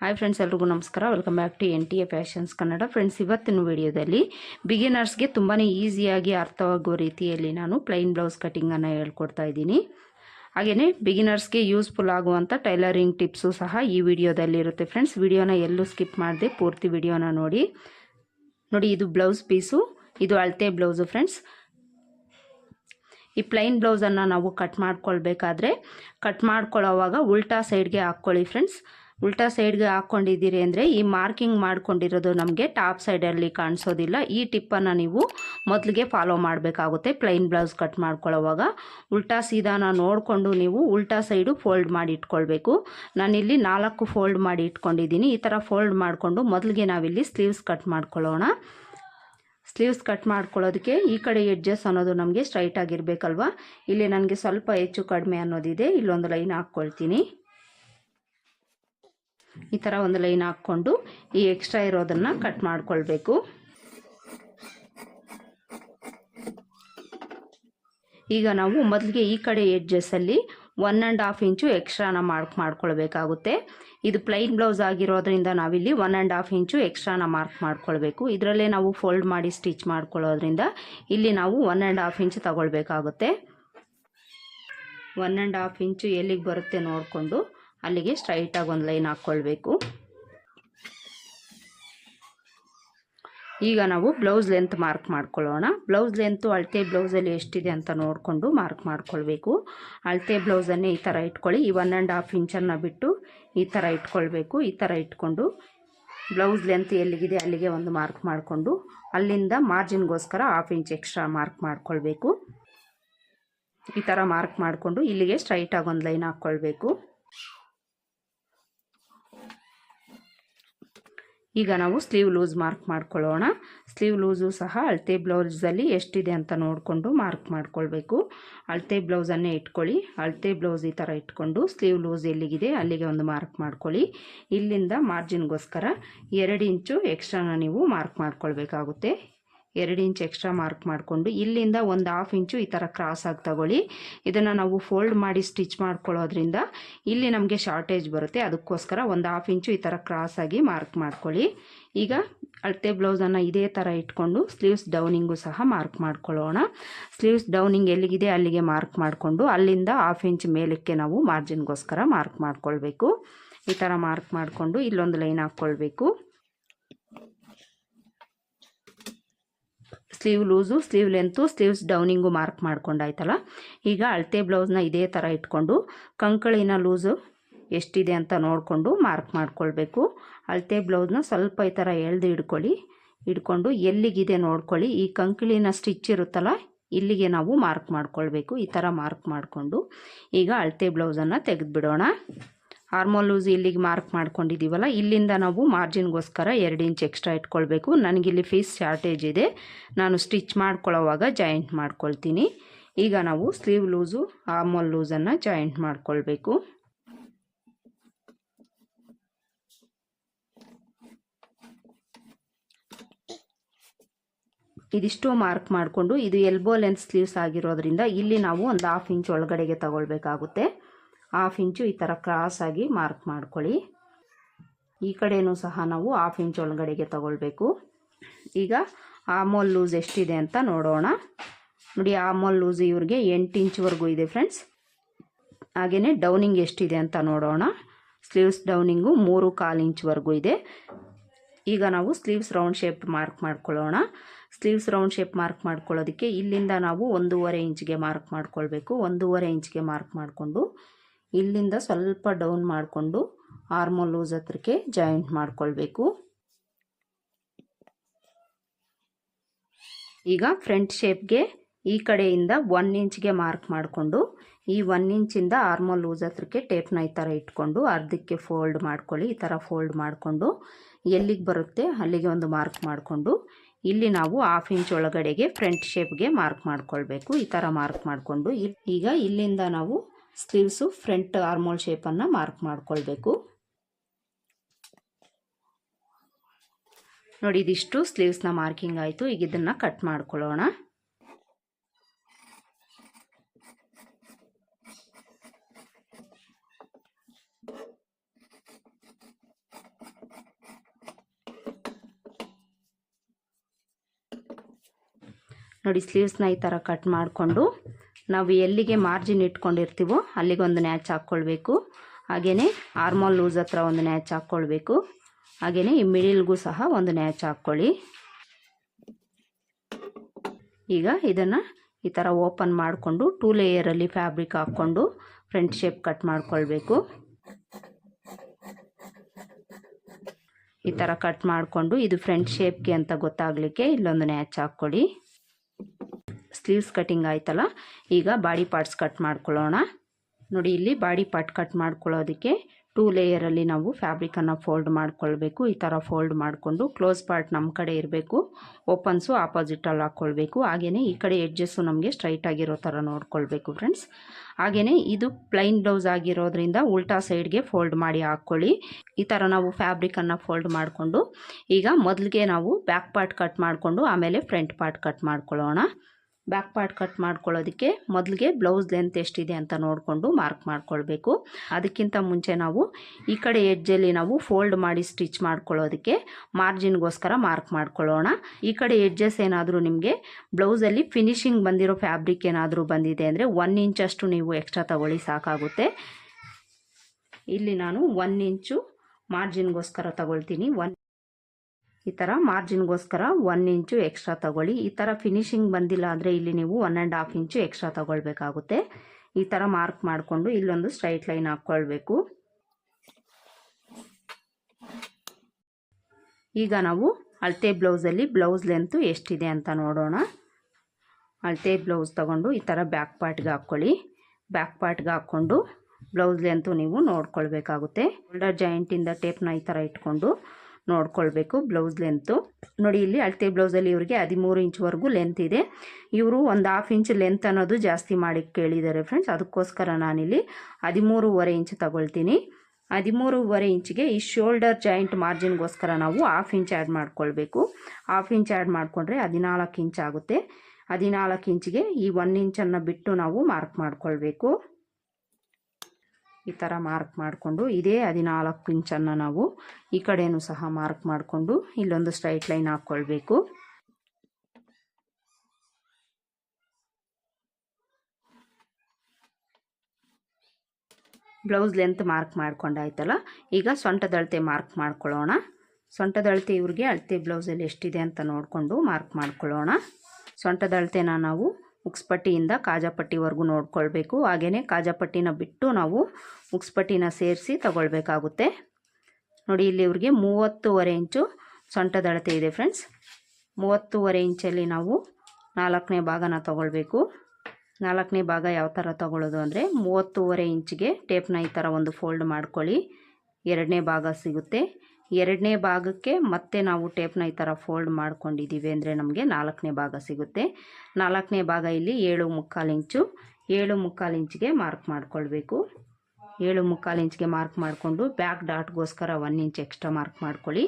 Hi friends ಎಲ್ರಿಗೂ ನಮಸ್ಕಾರ. Welcome back to N T A fashions Kannada friends ಇವತ್ತಿನ ವಿಡಿಯೋದಲ್ಲಿ ಬಿಗಿನರ್ಸ್ಗೆ ತುಂಬಾ ಈಸಿಯಾಗಿ ಅರ್ಥವಾಗುವ ರೀತಿಯಲ್ಲಿ ನಾನು ಪ್ಲೈನ್ ಬ್ಲೌಸ್ ಕಟಿಂಗನ್ನು ಹೇಳ್ಕೊಡ್ತಾ ಇದ್ದೀನಿ. ಹಾಗೆಯೇ ಬಿಗಿನರ್ಸ್ಗೆ ಯೂಸ್ಫುಲ್ ಆಗುವಂಥ ಟೈಲರಿಂಗ್ ಟಿಪ್ಸು ಸಹ ಈ ವಿಡಿಯೋದಲ್ಲಿ ಇರುತ್ತೆ. ಫ್ರೆಂಡ್ಸ್ ವಿಡಿಯೋನ ಎಲ್ಲೂ ಸ್ಕಿಪ್ ಮಾಡದೆ ಪೂರ್ತಿ ವಿಡಿಯೋನ ನೋಡಿ. ನೋಡಿ, ಇದು ಬ್ಲೌಸ್ ಪೀಸು ಇದು ಅಳತೆ ಬ್ಲೌಸು ಫ್ರೆಂಡ್ಸ್ ಈ ಪ್ಲೈನ್ ಬ್ಲೌಸನ್ನು ನಾವು ಕಟ್ ಮಾಡ್ಕೊಳ್ಬೇಕಾದ್ರೆ ಕಟ್ ಮಾಡ್ಕೊಳ್ಳೋವಾಗ ಉಲ್ಟಾ ಸೈಡ್ಗೆ ಹಾಕ್ಕೊಳ್ಳಿ ಫ್ರೆಂಡ್ಸ್ ಉಲ್ಟಾ ಸೈಡ್ಗೆ ಹಾಕ್ಕೊಂಡಿದ್ದೀರಿ ಅಂದರೆ ಈ ಮಾರ್ಕಿಂಗ್ ಮಾಡ್ಕೊಂಡಿರೋದು ನಮಗೆ ಟಾಪ್ ಸೈಡಲ್ಲಿ ಕಾಣಿಸೋದಿಲ್ಲ. ಈ ಟಿಪ್ಪನ್ನು ನೀವು ಮೊದಲಿಗೆ ಫಾಲೋ ಮಾಡಬೇಕಾಗುತ್ತೆ. ಪ್ಲೈನ್ ಬ್ಲೌಸ್ ಕಟ್ ಮಾಡ್ಕೊಳ್ಳೋವಾಗ ಉಲ್ಟಾ ಸೀದಾನ ನೋಡಿಕೊಂಡು ನೀವು ಉಲ್ಟಾ ಸೈಡು ಫೋಲ್ಡ್ ಮಾಡಿ ಇಟ್ಕೊಳ್ಬೇಕು. ನಾನಿಲ್ಲಿ ನಾಲ್ಕು ಫೋಲ್ಡ್ ಮಾಡಿ ಇಟ್ಕೊಂಡಿದ್ದೀನಿ. ಈ ಥರ ಫೋಲ್ಡ್ ಮಾಡಿಕೊಂಡು ಮೊದಲಿಗೆ ನಾವಿಲ್ಲಿ ಸ್ಲೀವ್ಸ್ ಕಟ್ ಮಾಡ್ಕೊಳ್ಳೋಣ. ಸ್ಲೀವ್ಸ್ ಕಟ್ ಮಾಡ್ಕೊಳ್ಳೋದಕ್ಕೆ ಈ ಕಡೆ ಎಡ್ಜಸ್ ಅನ್ನೋದು ನಮಗೆ ಸ್ಟ್ರೈಟ್ ಆಗಿರಬೇಕಲ್ವಾ? ಇಲ್ಲಿ ನನಗೆ ಸ್ವಲ್ಪ ಹೆಚ್ಚು ಕಡಿಮೆ ಅನ್ನೋದಿದೆ. ಇಲ್ಲೊಂದು ಲೈನ್ ಹಾಕ್ಕೊಳ್ತೀನಿ. ಈ ಥರ ಒಂದು ಲೈನ್ ಹಾಕ್ಕೊಂಡು ಈ ಎಕ್ಸ್ಟ್ರಾ ಇರೋದನ್ನು ಕಟ್ ಮಾಡಿಕೊಳ್ಬೇಕು. ಈಗ ನಾವು ಮೊದಲಿಗೆ ಈ ಕಡೆ ಎಡ್ಜಸ್ಸಲ್ಲಿ ಒನ್ ಆ್ಯಂಡ್ ಹಾಫ್ ಇಂಚು ಎಕ್ಸ್ಟ್ರಾನ ಮಾರ್ಕ್ ಮಾಡ್ಕೊಳ್ಬೇಕಾಗುತ್ತೆ. ಇದು ಪ್ಲೈನ್ ಬ್ಲೌಸ್ ಆಗಿರೋದ್ರಿಂದ ನಾವಿಲ್ಲಿ ಒನ್ ಆ್ಯಂಡ್ ಹಾಫ್ ಇಂಚು ಎಕ್ಸ್ಟ್ರಾನ ಮಾರ್ಕ್ ಮಾಡ್ಕೊಳ್ಬೇಕು. ಇದರಲ್ಲೇ ನಾವು ಫೋಲ್ಡ್ ಮಾಡಿ ಸ್ಟಿಚ್ ಮಾಡ್ಕೊಳ್ಳೋದ್ರಿಂದ ಇಲ್ಲಿ ನಾವು ಒನ್ ಆ್ಯಂಡ್ ಹಾಫ್ ಇಂಚು ತಗೊಳ್ಬೇಕಾಗುತ್ತೆ. ಒನ್ ಆ್ಯಂಡ್ ಹಾಫ್ ಇಂಚು ಎಲ್ಲಿಗೆ ಬರುತ್ತೆ ನೋಡಿಕೊಂಡು ಅಲ್ಲಿಗೆ ಸ್ಟ್ರೈಟಾಗಿ ಒಂದು ಲೈನ್ ಹಾಕ್ಕೊಳ್ಬೇಕು ಈಗ ನಾವು ಬ್ಲೌಸ್ ಲೆಂತ್ ಮಾರ್ಕ್ ಮಾಡ್ಕೊಳ್ಳೋಣ. ಬ್ಲೌಸ್ ಲೆಂತು ಅಳತೆ ಬ್ಲೌಸಲ್ಲಿ ಎಷ್ಟಿದೆ ಅಂತ ನೋಡಿಕೊಂಡು ಮಾರ್ಕ್ ಮಾಡ್ಕೊಳ್ಬೇಕು. ಅಳತೆ ಬ್ಲೌಸನ್ನೇ ಈ ಥರ ಇಟ್ಕೊಳ್ಳಿ. ಈ ಒನ್ ಆ್ಯಂಡ್ ಹಾಫ್ ಇಂಚನ್ನು ಬಿಟ್ಟು ಈ ಥರ ಇಟ್ಕೊಳ್ಬೇಕು. ಈ ಥರ ಇಟ್ಕೊಂಡು ಬ್ಲೌಸ್ ಲೆಂತ್ ಎಲ್ಲಿಗಿದೆ ಅಲ್ಲಿಗೆ ಒಂದು ಮಾರ್ಕ್ ಮಾಡಿಕೊಂಡು ಅಲ್ಲಿಂದ ಮಾರ್ಜಿನ್ಗೋಸ್ಕರ ಹಾಫ್ ಇಂಚ್ ಎಕ್ಸ್ಟ್ರಾ ಮಾರ್ಕ್ ಮಾಡ್ಕೊಳ್ಬೇಕು. ಈ ಥರ ಮಾರ್ಕ್ ಮಾಡಿಕೊಂಡು ಇಲ್ಲಿಗೆ ಸ್ಟ್ರೈಟಾಗಿ ಒಂದು ಲೈನ್ ಹಾಕ್ಕೊಳ್ಬೇಕು ಈಗ ನಾವು ಸ್ಲೀವ್ ಲೂಸ್ ಮಾರ್ಕ್ ಮಾಡ್ಕೊಳ್ಳೋಣ. ಸ್ಲೀವ್ ಲೂಸು ಸಹ ಅಳತೆ ಬ್ಲೌಸಲ್ಲಿ ಎಷ್ಟಿದೆ ಅಂತ ನೋಡಿಕೊಂಡು ಮಾರ್ಕ್ ಮಾಡ್ಕೊಳ್ಬೇಕು. ಅಳತೆ ಬ್ಲೌಸನ್ನೇ ಇಟ್ಕೊಳ್ಳಿ. ಅಳತೆ ಬ್ಲೌಸ್ ಈ ಥರ ಇಟ್ಕೊಂಡು ಸ್ಲೀವ್ ಲೂಸ್ ಎಲ್ಲಿಗಿದೆ ಅಲ್ಲಿಗೆ ಒಂದು ಮಾರ್ಕ್ ಮಾಡ್ಕೊಳ್ಳಿ. ಇಲ್ಲಿಂದ ಮಾರ್ಜಿನ್ಗೋಸ್ಕರ ಎರಡು ಇಂಚು ಎಕ್ಸ್ಟ್ರಾನ ನೀವು ಮಾರ್ಕ್ ಮಾಡ್ಕೊಳ್ಬೇಕಾಗುತ್ತೆ. ಎರಡು ಇಂಚ್ ಎಕ್ಸ್ಟ್ರಾ ಮಾರ್ಕ್ ಮಾಡಿಕೊಂಡು ಇಲ್ಲಿಂದ ಒಂದು ಹಾಫ್ ಇಂಚು ಈ ಥರ ಕ್ರಾಸ್ ಆಗಿ ತಗೊಳ್ಳಿ. ಇದನ್ನು ನಾವು ಫೋಲ್ಡ್ ಮಾಡಿ ಸ್ಟಿಚ್ ಮಾಡ್ಕೊಳ್ಳೋದ್ರಿಂದ ಇಲ್ಲಿ ನಮಗೆ ಶಾರ್ಟೇಜ್ ಬರುತ್ತೆ. ಅದಕ್ಕೋಸ್ಕರ ಒಂದು ಹಾಫ್ ಇಂಚು ಈ ಥರ ಕ್ರಾಸ್ ಆಗಿ ಮಾರ್ಕ್ ಮಾಡ್ಕೊಳ್ಳಿ. ಈಗ ಅಳತೆ ಬ್ಲೌಸನ್ನು ಇದೇ ಥರ ಇಟ್ಕೊಂಡು ಸ್ಲೀವ್ಸ್ ಡೌನಿಂಗು ಸಹ ಮಾರ್ಕ್ ಮಾಡ್ಕೊಳ್ಳೋಣ. ಸ್ಲೀವ್ಸ್ ಡೌನಿಂಗ್ ಎಲ್ಲಿಗಿದೆ ಅಲ್ಲಿಗೆ ಮಾರ್ಕ್ ಮಾಡಿಕೊಂಡು ಅಲ್ಲಿಂದ ಹಾಫ್ ಇಂಚ್ ಮೇಲಕ್ಕೆ ನಾವು ಮಾರ್ಜಿನ್ಗೋಸ್ಕರ ಮಾರ್ಕ್ ಮಾಡ್ಕೊಳ್ಬೇಕು. ಈ ಥರ ಮಾರ್ಕ್ ಮಾಡಿಕೊಂಡು ಇಲ್ಲೊಂದು ಲೈನ್ ಹಾಕ್ಕೊಳ್ಬೇಕು. Sleeve loose sleeve length sleeves downing mark ಮಾಡ್ಕೊಂಡಾಯ್ತಲ್ಲ? ಈಗ ಅಳತೆ ಬ್ಲೌಸ್ನ ಇದೇ ಥರ ಇಟ್ಕೊಂಡು ಕಂಕಳಿನ ಲೂಸು ಎಷ್ಟಿದೆ ಅಂತ ನೋಡಿಕೊಂಡು ಮಾರ್ಕ್ ಮಾಡ್ಕೊಳ್ಬೇಕು. ಅಳತೆ ಬ್ಲೌಸ್ನ ಸ್ವಲ್ಪ ಈ ಥರ ಎಳ್ದು ಹಿಡ್ಕೊಳ್ಳಿ. ಹಿಡ್ಕೊಂಡು ಎಲ್ಲಿಗಿದೆ ನೋಡ್ಕೊಳ್ಳಿ. ಈ ಕಂಕಳಿನ ಸ್ಟಿಚ್ ಇರುತ್ತಲ್ಲ, ಇಲ್ಲಿಗೆ ನಾವು ಮಾರ್ಕ್ ಮಾಡ್ಕೊಳ್ಬೇಕು. ಈ ಥರ ಮಾರ್ಕ್ ಮಾಡಿಕೊಂಡು ಈಗ ಅಳತೆ ಬ್ಲೌಸನ್ನು ತೆಗೆದುಬಿಡೋಣ. ಆರ್ಮೋಲ್ ಲೂಸ್ ಇಲ್ಲಿಗೆ ಮಾರ್ಕ್ ಮಾಡ್ಕೊಂಡಿದ್ದೀವಲ್ಲ, ಇಲ್ಲಿಂದ ನಾವು ಮಾರ್ಜಿನ್ಗೋಸ್ಕರ ಎರಡು ಇಂಚ್ ಎಕ್ಸ್ಟ್ರಾ ಇಟ್ಕೊಳ್ಬೇಕು. ನನಗಿಲ್ಲಿ ಫೀಸ್ ಶಾರ್ಟೇಜ್ ಇದೆ. ನಾನು ಸ್ಟಿಚ್ ಮಾಡ್ಕೊಳ್ಳೋವಾಗ ಜಾಯಿಂಟ್ ಮಾಡ್ಕೊಳ್ತೀನಿ. ಈಗ ನಾವು ಸ್ಲೀವ್ ಲೂಸು ಆರ್ಮೋಲ್ ಲೂಸನ್ನು ಜಾಯಿಂಟ್ ಮಾಡ್ಕೊಳ್ಬೇಕು. ಇದಿಷ್ಟು ಮಾರ್ಕ್ ಮಾಡಿಕೊಂಡು ಇದು ಎಲ್ಬೋ ಲೆಂತ್ ಸ್ಲೀವ್ಸ್ ಆಗಿರೋದ್ರಿಂದ ಇಲ್ಲಿ ನಾವು ಒಂದು ಹಾಫ್ ಇಂಚ್ ಒಳಗಡೆಗೆ ತಗೊಳ್ಬೇಕಾಗುತ್ತೆ. ಹಾಫ್ ಇಂಚು ಈ ಥರ ಕ್ರಾಸಾಗಿ ಮಾರ್ಕ್ ಮಾಡ್ಕೊಳ್ಳಿ. ಈ ಕಡೆಯೂ ಸಹ ನಾವು ಹಾಫ್ ಇಂಚ್ ಒಳಗಡೆಗೆ ತಗೊಳ್ಬೇಕು. ಈಗ ಆಮೋಲ್ ಲೂಸ್ ಎಷ್ಟಿದೆ ಅಂತ ನೋಡೋಣ. ನೋಡಿ ಆಮೋಲ್ ಲೂಸ್ ಇವ್ರಿಗೆ ಎಂಟು ಇಂಚ್ವರೆಗೂ ಇದೆ ಫ್ರೆಂಡ್ಸ್ ಹಾಗೆಯೇ ಡೌನಿಂಗ್ ಎಷ್ಟಿದೆ ಅಂತ ನೋಡೋಣ. ಸ್ಲೀವ್ಸ್ ಡೌನಿಂಗು ಮೂರು ಕಾಲು ಇಂಚ್ವರೆಗೂ ಇದೆ. ಈಗ ನಾವು ಸ್ಲೀವ್ಸ್ ರೌಂಡ್ ಶೇಪ್ ಮಾರ್ಕ್ ಮಾಡ್ಕೊಳ್ಳೋಣ. ಸ್ಲೀವ್ಸ್ ರೌಂಡ್ ಶೇಪ್ ಮಾರ್ಕ್ ಮಾಡ್ಕೊಳ್ಳೋದಕ್ಕೆ ಇಲ್ಲಿಂದ ನಾವು ಒಂದೂವರೆ ಇಂಚ್ಗೆ ಮಾರ್ಕ್ ಮಾಡ್ಕೊಳ್ಬೇಕು. ಒಂದೂವರೆ ಇಂಚ್ಗೆ ಮಾರ್ಕ್ ಮಾಡಿಕೊಂಡು ಇಲ್ಲಿಂದ ಸ್ವಲ್ಪ ಡೌನ್ ಮಾಡಿಕೊಂಡು ಆರ್ಮೋ ಲೂಸ್ ಹತ್ರಕ್ಕೆ ಜಾಯಿಂಟ್ ಮಾಡಿಕೊಳ್ಬೇಕು. ಈಗ ಫ್ರಂಟ್ ಶೇಪ್ಗೆ ಈ ಕಡೆಯಿಂದ ಒನ್ ಇಂಚ್ಗೆ ಮಾರ್ಕ್ ಮಾಡಿಕೊಂಡು ಈ ಒನ್ ಇಂಚಿಂದ ಆರ್ಮೋ ಲೂಸ್ ಹತ್ರಕ್ಕೆ ಟೇಪ್ನ ಈ ಥರ ಇಟ್ಕೊಂಡು ಅರ್ಧಕ್ಕೆ ಫೋಲ್ಡ್ ಮಾಡ್ಕೊಳ್ಳಿ, ಈ ಥರ ಫೋಲ್ಡ್ ಮಾಡಿಕೊಂಡು ಎಲ್ಲಿಗೆ ಬರುತ್ತೆ ಅಲ್ಲಿಗೆ ಒಂದು ಮಾರ್ಕ್ ಮಾಡಿಕೊಂಡು ಇಲ್ಲಿ ನಾವು ಹಾಫ್ ಇಂಚ್ ಒಳಗಡೆಗೆ ಫ್ರಂಟ್ ಶೇಪ್ಗೆ ಮಾರ್ಕ್ ಮಾಡ್ಕೊಳ್ಬೇಕು, ಈ ಥರ ಮಾರ್ಕ್ ಮಾಡಿಕೊಂಡು. ಈಗ ಇಲ್ಲಿಂದ ನಾವು ಸ್ಲೀವ್ಸು ಫ್ರಂಟ್ ಆರ್ಮೋಲ್ ಶೇಪನ್ನು ಮಾರ್ಕ್ ಮಾಡಿಕೊಳ್ಬೇಕು. ನೋಡಿ, ಇದಿಷ್ಟು ಸ್ಲೀವ್ಸ್ನ ಮಾರ್ಕಿಂಗ್ ಆಯಿತು. ಈಗ ಇದನ್ನು ಕಟ್ ಮಾಡ್ಕೊಳ್ಳೋಣ. ನೋಡಿ, ಸ್ಲೀವ್ಸ್ನ ಈ ಥರ ಕಟ್ ಮಾಡಿಕೊಂಡು ನಾವು ಎಲ್ಲಿಗೆ ಮಾರ್ಜಿನ್ ಇಟ್ಕೊಂಡಿರ್ತೀವೋ ಅಲ್ಲಿಗೊಂದು ನ್ಯಾಚ್ ಹಾಕ್ಕೊಳ್ಬೇಕು. ಹಾಗೆಯೇ ಆರ್ಮೋಲ್ ಲೂಸ್ ಹತ್ರ ಒಂದು ನ್ಯಾಚ್ ಹಾಕ್ಕೊಳ್ಬೇಕು. ಹಾಗೆಯೇ ಈ ಮಿಡಿಲ್ಗೂ ಸಹ ಒಂದು ನ್ಯಾಚ್ ಹಾಕ್ಕೊಳ್ಳಿ. ಈಗ ಇದನ್ನು ಈ ಥರ ಓಪನ್ ಮಾಡಿಕೊಂಡು ಟೂ ಲೇಯರಲ್ಲಿ ಫ್ಯಾಬ್ರಿಕ್ ಹಾಕ್ಕೊಂಡು ಫ್ರಂಟ್ ಶೇಪ್ ಕಟ್ ಮಾಡಿಕೊಳ್ಬೇಕು. ಈ ಥರ ಕಟ್ ಮಾಡಿಕೊಂಡು ಇದು ಫ್ರಂಟ್ ಶೇಪ್ಗೆ ಅಂತ ಗೊತ್ತಾಗಲಿಕ್ಕೆ ಇಲ್ಲೊಂದು ನ್ಯಾಚ್ ಹಾಕ್ಕೊಳ್ಳಿ. ಸ್ಲೀವ್ಸ್ ಕಟಿಂಗ್ ಆಯ್ತಲ್ಲ, ಈಗ ಬಾಡಿ ಪಾರ್ಟ್ಸ್ ಕಟ್ ಮಾಡ್ಕೊಳ್ಳೋಣ. ನೋಡಿ, ಇಲ್ಲಿ ಬಾಡಿ ಪಾರ್ಟ್ ಕಟ್ ಮಾಡ್ಕೊಳ್ಳೋದಕ್ಕೆ ಟೂ ಲೇಯರಲ್ಲಿ ನಾವು ಫ್ಯಾಬ್ರಿಕನ್ನು ಫೋಲ್ಡ್ ಮಾಡ್ಕೊಳ್ಬೇಕು, ಈ ಥರ ಫೋಲ್ಡ್ ಮಾಡಿಕೊಂಡು ಕ್ಲೋಸ್ ಪಾರ್ಟ್ ನಮ್ಮ ಕಡೆ ಇರಬೇಕು ಓಪನ್ಸು ಆಪೋಸಿಟಲ್ಲಿ ಹಾಕ್ಕೊಳ್ಬೇಕು ಹಾಗೆಯೇ ಈ ಕಡೆ ಎಡ್ಜಸ್ಸು ನಮಗೆ ಸ್ಟ್ರೈಟ್ ಆಗಿರೋ ಥರ ನೋಡ್ಕೊಳ್ಬೇಕು ಫ್ರೆಂಡ್ಸ್ ಹಾಗೆಯೇ ಇದು ಪ್ಲೈನ್ ಬ್ಲೌಸ್ ಆಗಿರೋದ್ರಿಂದ ಉಲ್ಟಾ ಸೈಡ್ಗೆ ಫೋಲ್ಡ್ ಮಾಡಿ ಹಾಕ್ಕೊಳ್ಳಿ. ಈ ಥರ ನಾವು ಫ್ಯಾಬ್ರಿಕನ್ನು ಫೋಲ್ಡ್ ಮಾಡಿಕೊಂಡು ಈಗ ಮೊದಲಿಗೆ ನಾವು ಬ್ಯಾಕ್ ಪಾರ್ಟ್ ಕಟ್ ಮಾಡಿಕೊಂಡು ಆಮೇಲೆ ಫ್ರಂಟ್ ಪಾರ್ಟ್ ಕಟ್ ಮಾಡ್ಕೊಳ್ಳೋಣ. ಬ್ಯಾಕ್ ಪಾರ್ಟ್ ಕಟ್ ಮಾಡ್ಕೊಳ್ಳೋದಕ್ಕೆ ಮೊದಲಿಗೆ ಬ್ಲೌಸ್ ಲೆಂತ್ ಎಷ್ಟಿದೆ ಅಂತ ನೋಡಿಕೊಂಡು ಮಾರ್ಕ್ ಮಾಡ್ಕೊಳ್ಬೇಕು. ಅದಕ್ಕಿಂತ ಮುಂಚೆ ನಾವು ಈ ಕಡೆ ಎಡ್ಜಲ್ಲಿ ನಾವು ಫೋಲ್ಡ್ ಮಾಡಿ ಸ್ಟಿಚ್ ಮಾಡ್ಕೊಳ್ಳೋದಕ್ಕೆ ಮಾರ್ಜಿನ್ಗೋಸ್ಕರ ಮಾರ್ಕ್ ಮಾಡ್ಕೊಳ್ಳೋಣ. ಈ ಕಡೆ ಎಡ್ಜಸ್ ಏನಾದರೂ ನಿಮಗೆ ಬ್ಲೌಸಲ್ಲಿ ಫಿನಿಶಿಂಗ್ ಬಂದಿರೋ ಫ್ಯಾಬ್ರಿಕ್ ಏನಾದರೂ ಬಂದಿದೆ ಅಂದರೆ ಒನ್ ಇಂಚಷ್ಟು ನೀವು ಎಕ್ಸ್ಟ್ರಾ ತಗೊಳ್ಳಿ ಸಾಕಾಗುತ್ತೆ. ಇಲ್ಲಿ ನಾನು ಒನ್ ಇಂಚು ಮಾರ್ಜಿನ್ಗೋಸ್ಕರ ತಗೊಳ್ತೀನಿ. ಒನ್ ಈ ಥರ ಮಾರ್ಜಿನ್ಗೋಸ್ಕರ ಒನ್ ಇಂಚು ಎಕ್ಸ್ಟ್ರಾ ತಗೊಳ್ಳಿ. ಈ ಥರ ಫಿನಿಶಿಂಗ್ ಬಂದಿಲ್ಲ ಅಂದರೆ ಇಲ್ಲಿ ನೀವು one and half inch extra ತಗೊಳ್ಬೇಕಾಗುತ್ತೆ. ಈ ಥರ ಮಾರ್ಕ್ ಮಾಡಿಕೊಂಡು ಇಲ್ಲೊಂದು ಸ್ಟ್ರೈಟ್ ಲೈನ್ ಹಾಕ್ಕೊಳ್ಬೇಕು. ಈಗ ನಾವು ಅಳತೆ ಬ್ಲೌಸಲ್ಲಿ ಬ್ಲೌಸ್ ಲೆಂತು ಎಷ್ಟಿದೆ ಅಂತ ನೋಡೋಣ. ಅಳತೆ ಬ್ಲೌಸ್ ತಗೊಂಡು ಈ ಥರ ಬ್ಯಾಕ್ ಪಾರ್ಟ್ಗೆ ಹಾಕ್ಕೊಳ್ಳಿ. ಬ್ಯಾಕ್ ಪಾರ್ಟ್ಗೆ ಹಾಕ್ಕೊಂಡು ಬ್ಲೌಸ್ ಲೆಂತು ನೀವು ನೋಡ್ಕೊಳ್ಬೇಕಾಗುತ್ತೆ. ಶೋಲ್ಡರ್ ಜಾಯಿಂಟಿಂದ ಟೇಪ್ನ ಈ ಥರ ಇಟ್ಕೊಂಡು ನೋಡ್ಕೊಳ್ಬೇಕು ಬ್ಲೌಸ್ ಲೆಂತು ನೋಡಿ ಇಲ್ಲಿ ಅಳತೆ ಬ್ಲೌಸಲ್ಲಿ ಇವರಿಗೆ ಹದಿಮೂರು ಇಂಚ್ವರೆಗೂ ಲೆಂತ್ ಇದೆ. ಇವರು ಒಂದು ಹಾಫ್ ಇಂಚ್ ಲೆಂತ್ ಅನ್ನೋದು ಜಾಸ್ತಿ ಮಾಡಿ ಕೇಳಿದ್ದಾರೆ ಫ್ರೆಂಡ್ಸ್ ಅದಕ್ಕೋಸ್ಕರ ನಾನಿಲ್ಲಿ ಹದಿಮೂರುವರೆ ಇಂಚ್ ತಗೊಳ್ತೀನಿ. ಹದಿಮೂರುವರೆ ಇಂಚಿಗೆ ಈ ಶೋಲ್ಡರ್ ಜಾಯಿಂಟ್ ಮಾರ್ಜಿನ್ಗೋಸ್ಕರ ನಾವು ಹಾಫ್ ಇಂಚ್ ಆ್ಯಡ್ ಮಾಡ್ಕೊಳ್ಬೇಕು. ಹಾಫ್ ಇಂಚ್ ಆ್ಯಡ್ ಮಾಡಿಕೊಂಡ್ರೆ ಹದಿನಾಲ್ಕು ಇಂಚ್ ಆಗುತ್ತೆ. ಹದಿನಾಲ್ಕು ಇಂಚಿಗೆ ಈ ಒನ್ ಇಂಚನ್ನು ಬಿಟ್ಟು ನಾವು ಮಾರ್ಕ್ ಮಾಡ್ಕೊಳ್ಬೇಕು. ಈ ಥರ ಮಾರ್ಕ್ ಮಾಡಿಕೊಂಡು ಇದೇ ಹದಿನಾಲ್ಕು ಇಂಚನ್ನು ನಾವು ಈ ಕಡೆಯೂ ಸಹ ಮಾರ್ಕ್ ಮಾಡಿಕೊಂಡು ಇಲ್ಲೊಂದು ಸ್ಟ್ರೈಟ್ ಲೈನ್ ಹಾಕ್ಕೊಳ್ಬೇಕು ಬ್ಲೌಸ್ ಲೆಂತ್ ಮಾರ್ಕ್ ಮಾಡ್ಕೊಂಡಾಯ್ತಲ್ಲ, ಈಗ ಸೊಂಟದಳತೆ ಮಾರ್ಕ್ ಮಾಡ್ಕೊಳ್ಳೋಣ. ಸೊಂಟದಳತೆ ಇವ್ರಿಗೆ ಅಳತೆ ಬ್ಲೌಸಲ್ಲಿ ಎಷ್ಟಿದೆ ಅಂತ ನೋಡಿಕೊಂಡು ಮಾರ್ಕ್ ಮಾಡ್ಕೊಳ್ಳೋಣ. ಸೊಂಟದಳತೆನ ನಾವು ಉಕ್ಸ್ಪಟ್ಟಿಯಿಂದ ಕಾಜಾಪಟ್ಟಿವರೆಗೂ ನೋಡ್ಕೊಳ್ಬೇಕು. ಹಾಗೆಯೇ ಕಾಜಾಪಟ್ಟಿನ ಬಿಟ್ಟು ನಾವು ಉಕ್ಸ್ಪಟ್ಟಿನ ಸೇರಿಸಿ ತಗೊಳ್ಬೇಕಾಗುತ್ತೆ. ನೋಡಿ, ಇಲ್ಲಿ ಇವ್ರಿಗೆ ಮೂವತ್ತೂವರೆ ಇಂಚು ಸೊಂಟದಳತೆ ಇದೆ ಫ್ರೆಂಡ್ಸ್. ಮೂವತ್ತೂವರೆ ಇಂಚಲ್ಲಿ ನಾವು ನಾಲ್ಕನೇ ಭಾಗನ ತಗೊಳ್ಬೇಕು. ನಾಲ್ಕನೇ ಭಾಗ ಯಾವ ಥರ ತಗೊಳ್ಳೋದು ಅಂದರೆ ಮೂವತ್ತೂವರೆ ಇಂಚಿಗೆ ಟೇಪ್ನ ಈ ಥರ ಒಂದು ಫೋಲ್ಡ್ ಮಾಡ್ಕೊಳ್ಳಿ. ಎರಡನೇ ಭಾಗ ಸಿಗುತ್ತೆ. ಎರಡನೇ ಭಾಗಕ್ಕೆ ಮತ್ತೆ ನಾವು ಟೇಪ್ನ ಈ ಥರ ಫೋಲ್ಡ್ ಮಾಡ್ಕೊಂಡಿದ್ದೀವಿ ಅಂದರೆ ನಮಗೆ ನಾಲ್ಕನೇ ಭಾಗ ಸಿಗುತ್ತೆ. ನಾಲ್ಕನೇ ಭಾಗ ಇಲ್ಲಿ ಏಳು ಮುಕ್ಕಾಲು ಇಂಚು, ಏಳು ಮುಕ್ಕಾಲು ಇಂಚಿಗೆ ಮಾರ್ಕ್ ಮಾಡ್ಕೊಳ್ಬೇಕು. ಏಳು ಮುಕ್ಕಾಲು ಇಂಚಿಗೆ ಮಾರ್ಕ್ ಮಾಡಿಕೊಂಡು ಬ್ಯಾಕ್ ಡಾಟ್ಗೋಸ್ಕರ ಒನ್ ಇಂಚ್ ಎಕ್ಸ್ಟ್ರಾ ಮಾರ್ಕ್ ಮಾಡ್ಕೊಳ್ಳಿ.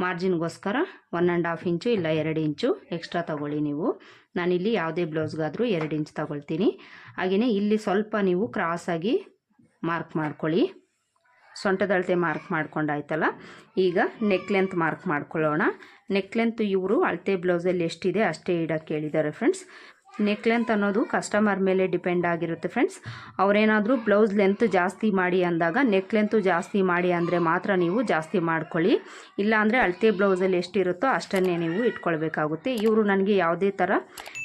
ಮಾರ್ಜಿನ್ಗೋಸ್ಕರ ಒನ್ ಆ್ಯಂಡ್ ಹಾಫ್ ಇಂಚು ಇಲ್ಲ ಎರಡು ಇಂಚು ಎಕ್ಸ್ಟ್ರಾ ತಗೊಳ್ಳಿ ನೀವು. ನಾನಿಲ್ಲಿ ಯಾವುದೇ ಬ್ಲೌಸ್ಗಾದರೂ ಎರಡು ಇಂಚ್ ತಗೊಳ್ತೀನಿ. ಹಾಗೆಯೇ ಇಲ್ಲಿ ಸ್ವಲ್ಪ ನೀವು ಕ್ರಾಸಾಗಿ ಮಾರ್ಕ್ ಮಾಡ್ಕೊಳ್ಳಿ. ಸೊಂಟದಳತೆ ಮಾರ್ಕ್ ಮಾಡ್ಕೊಂಡಾಯ್ತಲ್ಲ? ಈಗ ನೆಕ್ ಲೆಂತ್ ಮಾರ್ಕ್ ಮಾಡ್ಕೊಳ್ಳೋಣ. ನೆಕ್ ಲೆಂತ್ ಇವರು ಅಳತೆ ಬ್ಲೌಸಲ್ಲಿ ಎಷ್ಟಿದೆ ಅಷ್ಟೇ ಇಡಕ್ಕೆ ಹೇಳಿದ್ದಾರೆ ಫ್ರೆಂಡ್ಸ್ ನೆಕ್ ಲೆಂತ್ ಅನ್ನೋದು ಕಸ್ಟಮರ್ ಮೇಲೆ ಡಿಪೆಂಡ್ ಆಗಿರುತ್ತೆ ಫ್ರೆಂಡ್ಸ್ ಅವರೇನಾದರೂ ಬ್ಲೌಸ್ ಲೆಂತ್ ಜಾಸ್ತಿ ಮಾಡಿ ಅಂದಾಗ ನೆಕ್ ಲೆಂತು ಜಾಸ್ತಿ ಮಾಡಿ ಅಂದರೆ ಮಾತ್ರ ನೀವು ಜಾಸ್ತಿ ಮಾಡ್ಕೊಳ್ಳಿ. ಇಲ್ಲಾಂದರೆ ಅಳತೆ ಬ್ಲೌಸಲ್ಲಿ ಎಷ್ಟಿರುತ್ತೋ ಅಷ್ಟನ್ನೇ ನೀವು ಇಟ್ಕೊಳ್ಬೇಕಾಗುತ್ತೆ. ಇವರು ನನಗೆ ಯಾವುದೇ ಥರ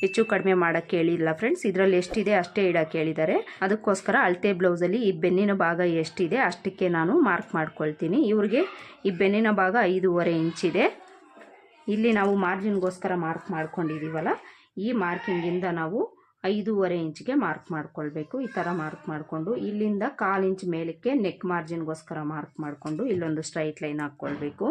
ಹೆಚ್ಚು ಕಡಿಮೆ ಮಾಡೋಕ್ಕೆ ಹೇಳಿಲ್ಲ ಫ್ರೆಂಡ್ಸ್ ಇದರಲ್ಲಿ ಎಷ್ಟಿದೆ ಅಷ್ಟೇ ಇಡೋಕ್ಕೆ ಹೇಳಿದ್ದಾರೆ. ಅದಕ್ಕೋಸ್ಕರ ಅಳತೆ ಬ್ಲೌಸಲ್ಲಿ ಈ ಬೆನ್ನಿನ ಭಾಗ ಎಷ್ಟಿದೆ ಅಷ್ಟಕ್ಕೆ ನಾನು ಮಾರ್ಕ್ ಮಾಡ್ಕೊಳ್ತೀನಿ. ಇವ್ರಿಗೆ ಈ ಬೆನ್ನಿನ ಭಾಗ ಐದೂವರೆ ಇಂಚಿದೆ. ಇಲ್ಲಿ ನಾವು ಮಾರ್ಜಿನ್ಗೋಸ್ಕರ ಮಾರ್ಕ್ ಮಾಡ್ಕೊಂಡಿದ್ದೀವಲ್ಲ ಈ ಮಾರ್ಕಿಂಗಿಂದ ನಾವು ಐದೂವರೆ ಇಂಚಿಗೆ ಮಾರ್ಕ್ ಮಾಡ್ಕೊಳ್ಬೇಕು. ಈ ಥರ ಮಾರ್ಕ್ ಮಾಡಿಕೊಂಡು ಇಲ್ಲಿಂದ ಕಾಲು ಇಂಚ್ ಮೇಲಕ್ಕೆ ನೆಕ್ ಮಾರ್ಜಿನ್ಗೋಸ್ಕರ ಮಾರ್ಕ್ ಮಾಡಿಕೊಂಡು ಇಲ್ಲೊಂದು ಸ್ಟ್ರೈಟ್ ಲೈನ್ ಹಾಕ್ಕೊಳ್ಬೇಕು.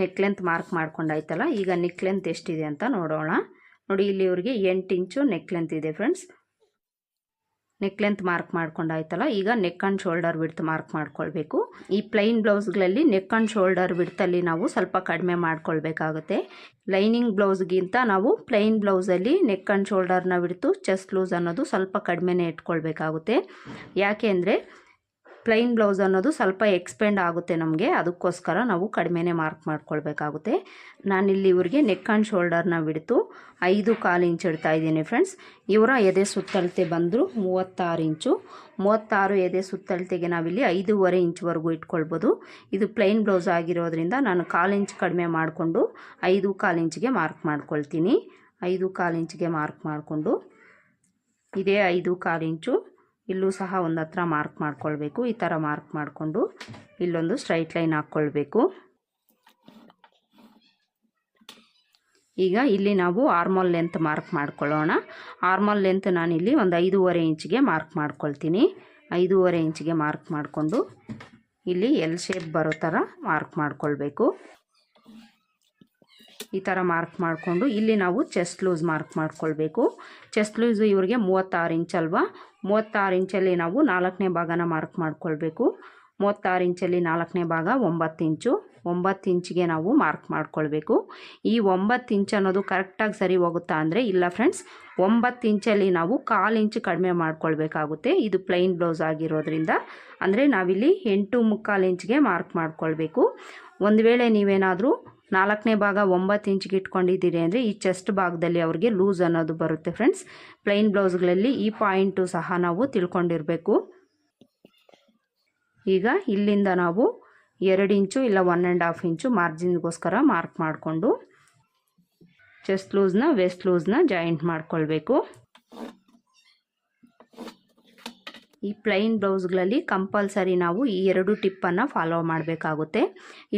ನೆಕ್ ಲೆಂತ್ ಮಾರ್ಕ್ ಮಾಡ್ಕೊಂಡಾಯ್ತಲ್ಲ, ಈಗ ನೆಕ್ ಲೆಂತ್ ಎಷ್ಟಿದೆ ಅಂತ ನೋಡೋಣ. ನೋಡಿ, ಇಲ್ಲಿ ಇವ್ರಿಗೆ ಎಂಟು ಇಂಚು ನೆಕ್ ಲೆಂತ್ ಇದೆ ಫ್ರೆಂಡ್ಸ್ ನೆಕ್ ಲೆಂತ್ ಮಾರ್ಕ್ ಮಾಡ್ಕೊಂಡಾಯ್ತಲ್ಲ, ಈಗ neck and shoulder width mark ಮಾಡ್ಕೊಳ್ಬೇಕು. ಈ ಪ್ಲೈನ್ ಬ್ಲೌಸ್ಗಳಲ್ಲಿ ನೆಕ್ ಆ್ಯಂಡ್ ಶೋಲ್ಡರ್ ವಿಡ್ತಲ್ಲಿ ನಾವು ಸ್ವಲ್ಪ ಕಡಿಮೆ ಮಾಡ್ಕೊಳ್ಬೇಕಾಗುತ್ತೆ. ಲೈನಿಂಗ್ ಬ್ಲೌಸ್ಗಿಂತ ನಾವು ಪ್ಲೈನ್ ಬ್ಲೌಸಲ್ಲಿ ನೆಕ್ ಆ್ಯಂಡ್ ಶೋಲ್ಡರ್ನ ಬಿಡ್ತು ಚೆಸ್ಟ್ ಲೂಸ್ ಅನ್ನೋದು ಸ್ವಲ್ಪ ಕಡಿಮೆನೇ ಇಟ್ಕೊಳ್ಬೇಕಾಗುತ್ತೆ. ಯಾಕೆ ಅಂದರೆ ಪ್ಲೈನ್ ಬ್ಲೌಸ್ ಅನ್ನೋದು ಸ್ವಲ್ಪ ಎಕ್ಸ್ಪೆಂಡ್ ಆಗುತ್ತೆ ನಮಗೆ. ಅದಕ್ಕೋಸ್ಕರ ನಾವು ಕಡಿಮೆನೇ ಮಾರ್ಕ್ ಮಾಡ್ಕೊಳ್ಬೇಕಾಗುತ್ತೆ. ನಾನಿಲ್ಲಿ ಇವ್ರಿಗೆ ನೆಕ್ ಆ್ಯಂಡ್ ಶೋಲ್ಡರ್ನ ಬಿಡ್ತು. ಐದು ಕಾಲು ಇಂಚ್ ಇಡ್ತಾ ಇದ್ದೀನಿ ಫ್ರೆಂಡ್ಸ್ ಇವರ ಎದೆ ಸುತ್ತಳತೆ ಬಂದರು ಮೂವತ್ತಾರು ಇಂಚು ಮೂವತ್ತಾರು ಎದೆ ಸುತ್ತಳತೆಗೆ ನಾವಿಲ್ಲಿ ಐದೂವರೆ ಇಂಚ್ವರೆಗೂ ಇಟ್ಕೊಳ್ಬೋದು. ಇದು ಪ್ಲೈನ್ ಬ್ಲೌಸ್ ಆಗಿರೋದ್ರಿಂದ ನಾನು ಕಾಲು ಇಂಚ್ ಕಡಿಮೆ ಮಾಡಿಕೊಂಡು ಐದು ಕಾಲು ಇಂಚಿಗೆ ಮಾರ್ಕ್ ಮಾಡ್ಕೊಳ್ತೀನಿ. ಐದು ಕಾಲು ಇಂಚಿಗೆ ಮಾರ್ಕ್ ಮಾಡಿಕೊಂಡು ಇದೇ ಐದು ಕಾಲು ಇಂಚು ಇಲ್ಲೂ ಸಹ ಒಂದು ಹತ್ರ ಮಾರ್ಕ್ ಮಾಡ್ಕೊಳ್ಬೇಕು. ಈ ಥರ ಮಾರ್ಕ್ ಮಾಡಿಕೊಂಡು ಇಲ್ಲೊಂದು ಸ್ಟ್ರೈಟ್ ಲೈನ್ ಹಾಕ್ಕೊಳ್ಬೇಕು ಈಗ ಇಲ್ಲಿ ನಾವು ಆರ್ಮಲ್ ಲೆಂತ್ ಮಾರ್ಕ್ ಮಾಡ್ಕೊಳ್ಳೋಣ. ಆರ್ಮಲ್ ಲೆಂತ್ ನಾನಿಲ್ಲಿ ಒಂದು ಐದೂವರೆ ಇಂಚಿಗೆ ಮಾರ್ಕ್ ಮಾಡ್ಕೊಳ್ತೀನಿ. ಐದೂವರೆ ಇಂಚಿಗೆ ಮಾರ್ಕ್ ಮಾಡಿಕೊಂಡು ಇಲ್ಲಿ ಎಲ್ ಶೇಪ್ ಬರೋ ಥರ ಮಾರ್ಕ್ ಮಾಡ್ಕೊಳ್ಬೇಕು. ಈ ಥರ ಮಾರ್ಕ್ ಮಾಡಿಕೊಂಡು ಇಲ್ಲಿ ನಾವು ಚೆಸ್ಟ್ ಲೂಸ್ ಮಾರ್ಕ್ ಮಾಡ್ಕೊಳ್ಬೇಕು. ಚೆಸ್ಟ್ ಲೂಸು ಇವರಿಗೆ ಮೂವತ್ತಾರು ಇಂಚ್ ಅಲ್ವಾ? ಮೂವತ್ತಾರು ಇಂಚಲ್ಲಿ ನಾವು ನಾಲ್ಕನೇ ಭಾಗನ ಮಾರ್ಕ್ ಮಾಡ್ಕೊಳ್ಬೇಕು. ಮೂವತ್ತಾರು ಇಂಚಲ್ಲಿ ನಾಲ್ಕನೇ ಭಾಗ ಒಂಬತ್ತು ಇಂಚು ಒಂಬತ್ತು ಇಂಚಿಗೆ ನಾವು ಮಾರ್ಕ್ ಮಾಡ್ಕೊಳ್ಬೇಕು. ಈ ಒಂಬತ್ತು ಇಂಚ್ ಅನ್ನೋದು ಕರೆಕ್ಟಾಗಿ ಸರಿ ಹೋಗುತ್ತಾ ಅಂದರೆ ಇಲ್ಲ ಫ್ರೆಂಡ್ಸ್ ಒಂಬತ್ತು ಇಂಚಲ್ಲಿ ನಾವು ಕಾಲು ಇಂಚು ಕಡಿಮೆ ಮಾಡ್ಕೊಳ್ಬೇಕಾಗುತ್ತೆ. ಇದು ಪ್ಲೈನ್ ಬ್ಲೌಸ್ ಆಗಿರೋದ್ರಿಂದ. ಅಂದರೆ ನಾವಿಲ್ಲಿ ಎಂಟು ಮುಕ್ಕಾಲು ಇಂಚ್ಗೆ ಮಾರ್ಕ್ ಮಾಡ್ಕೊಳ್ಬೇಕು. ಒಂದು ವೇಳೆ ನೀವೇನಾದರೂ ನಾಲ್ಕನೇ ಭಾಗ ಒಂಬತ್ತು ಇಂಚ್ಗೆ ಇಟ್ಕೊಂಡಿದ್ದೀರಿ ಅಂದರೆ ಈ ಚೆಸ್ಟ್ ಭಾಗದಲ್ಲಿ ಅವ್ರಿಗೆ ಲೂಸ್ ಅನ್ನೋದು ಬರುತ್ತೆ ಫ್ರೆಂಡ್ಸ್. ಪ್ಲೈನ್ ಬ್ಲೌಸ್ಗಳಲ್ಲಿ ಈ ಪಾಯಿಂಟು ಸಹ ನಾವು ತಿಳ್ಕೊಂಡಿರಬೇಕು. ಈಗ ಇಲ್ಲಿಂದ ನಾವು ಎರಡು ಇಂಚು ಇಲ್ಲ ಒನ್ ಆ್ಯಂಡ್ ಹಾಫ್ ಇಂಚು ಮಾರ್ಜಿನ್ಗೋಸ್ಕರ ಮಾರ್ಕ್ ಮಾಡಿಕೊಂಡು ಚೆಸ್ಟ್ ಲೂಸ್ನ, ವೆಸ್ಟ್ ಲೂಸ್ನ ಜಾಯಿಂಟ್ ಮಾಡ್ಕೊಳ್ಬೇಕು. ಈ ಪ್ಲೈನ್ ಬ್ಲೌಸ್ಗಳಲ್ಲಿ ಕಂಪಲ್ಸರಿ ನಾವು ಈ ಎರಡು ಟಿಪ್ಪನ್ನು ಫಾಲೋ ಮಾಡಬೇಕಾಗುತ್ತೆ.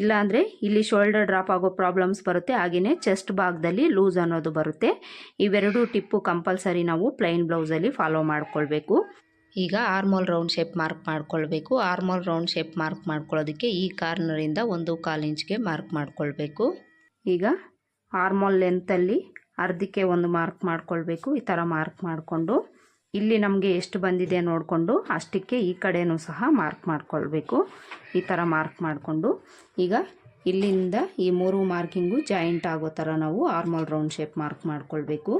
ಇಲ್ಲಾಂದರೆ ಇಲ್ಲಿ ಶೋಲ್ಡರ್ ಡ್ರಾಪ್ ಆಗೋ ಪ್ರಾಬ್ಲಮ್ಸ್ ಬರುತ್ತೆ ಹಾಗೆಯೇ ಚೆಸ್ಟ್ ಭಾಗದಲ್ಲಿ ಲೂಸ್ ಅನ್ನೋದು ಬರುತ್ತೆ. ಇವೆರಡು ಟಿಪ್ಪು ಕಂಪಲ್ಸರಿ ನಾವು ಪ್ಲೈನ್ ಬ್ಲೌಸಲ್ಲಿ ಫಾಲೋ ಮಾಡಿಕೊಳ್ಬೇಕು. ಈಗ ಆರ್ಮೋಲ್ ರೌಂಡ್ ಶೇಪ್ ಮಾರ್ಕ್ ಮಾಡ್ಕೊಳ್ಬೇಕು. ಆರ್ಮೋಲ್ ರೌಂಡ್ ಶೇಪ್ ಮಾರ್ಕ್ ಮಾಡ್ಕೊಳ್ಳೋದಕ್ಕೆ ಈ ಕಾರ್ನರಿಂದ ಒಂದು ಕಾಲು ಇಂಚ್ಗೆ ಮಾರ್ಕ್ ಮಾಡ್ಕೊಳ್ಬೇಕು. ಈಗ ಆರ್ಮೋಲ್ ಲೆಂತಲ್ಲಿ ಅರ್ಧಕ್ಕೆ ಒಂದು ಮಾರ್ಕ್ ಮಾಡ್ಕೊಳ್ಬೇಕು, ಈ ಥರ ಮಾರ್ಕ್ ಮಾಡಿಕೊಂಡು. ಇಲ್ಲಿ ನಮಗೆ ಎಷ್ಟು ಬಂದಿದೆ ನೋಡಿಕೊಂಡು ಅಷ್ಟಕ್ಕೆ ಈ ಕಡೆನೂ ಸಹ ಮಾರ್ಕ್ ಮಾಡ್ಕೊಳ್ಬೇಕು. ಈ ಥರ ಮಾರ್ಕ್ ಮಾಡಿಕೊಂಡು ಈಗ ಇಲ್ಲಿಂದ ಈ ಮೂರು ಮಾರ್ಕಿಂಗು ಜಾಯಿಂಟ್ ಆಗೋ ಥರ ನಾವು ಆರ್ಮಲ್ ರೌಂಡ್ ಶೇಪ್ ಮಾರ್ಕ್ ಮಾಡಿಕೊಳ್ಬೇಕು.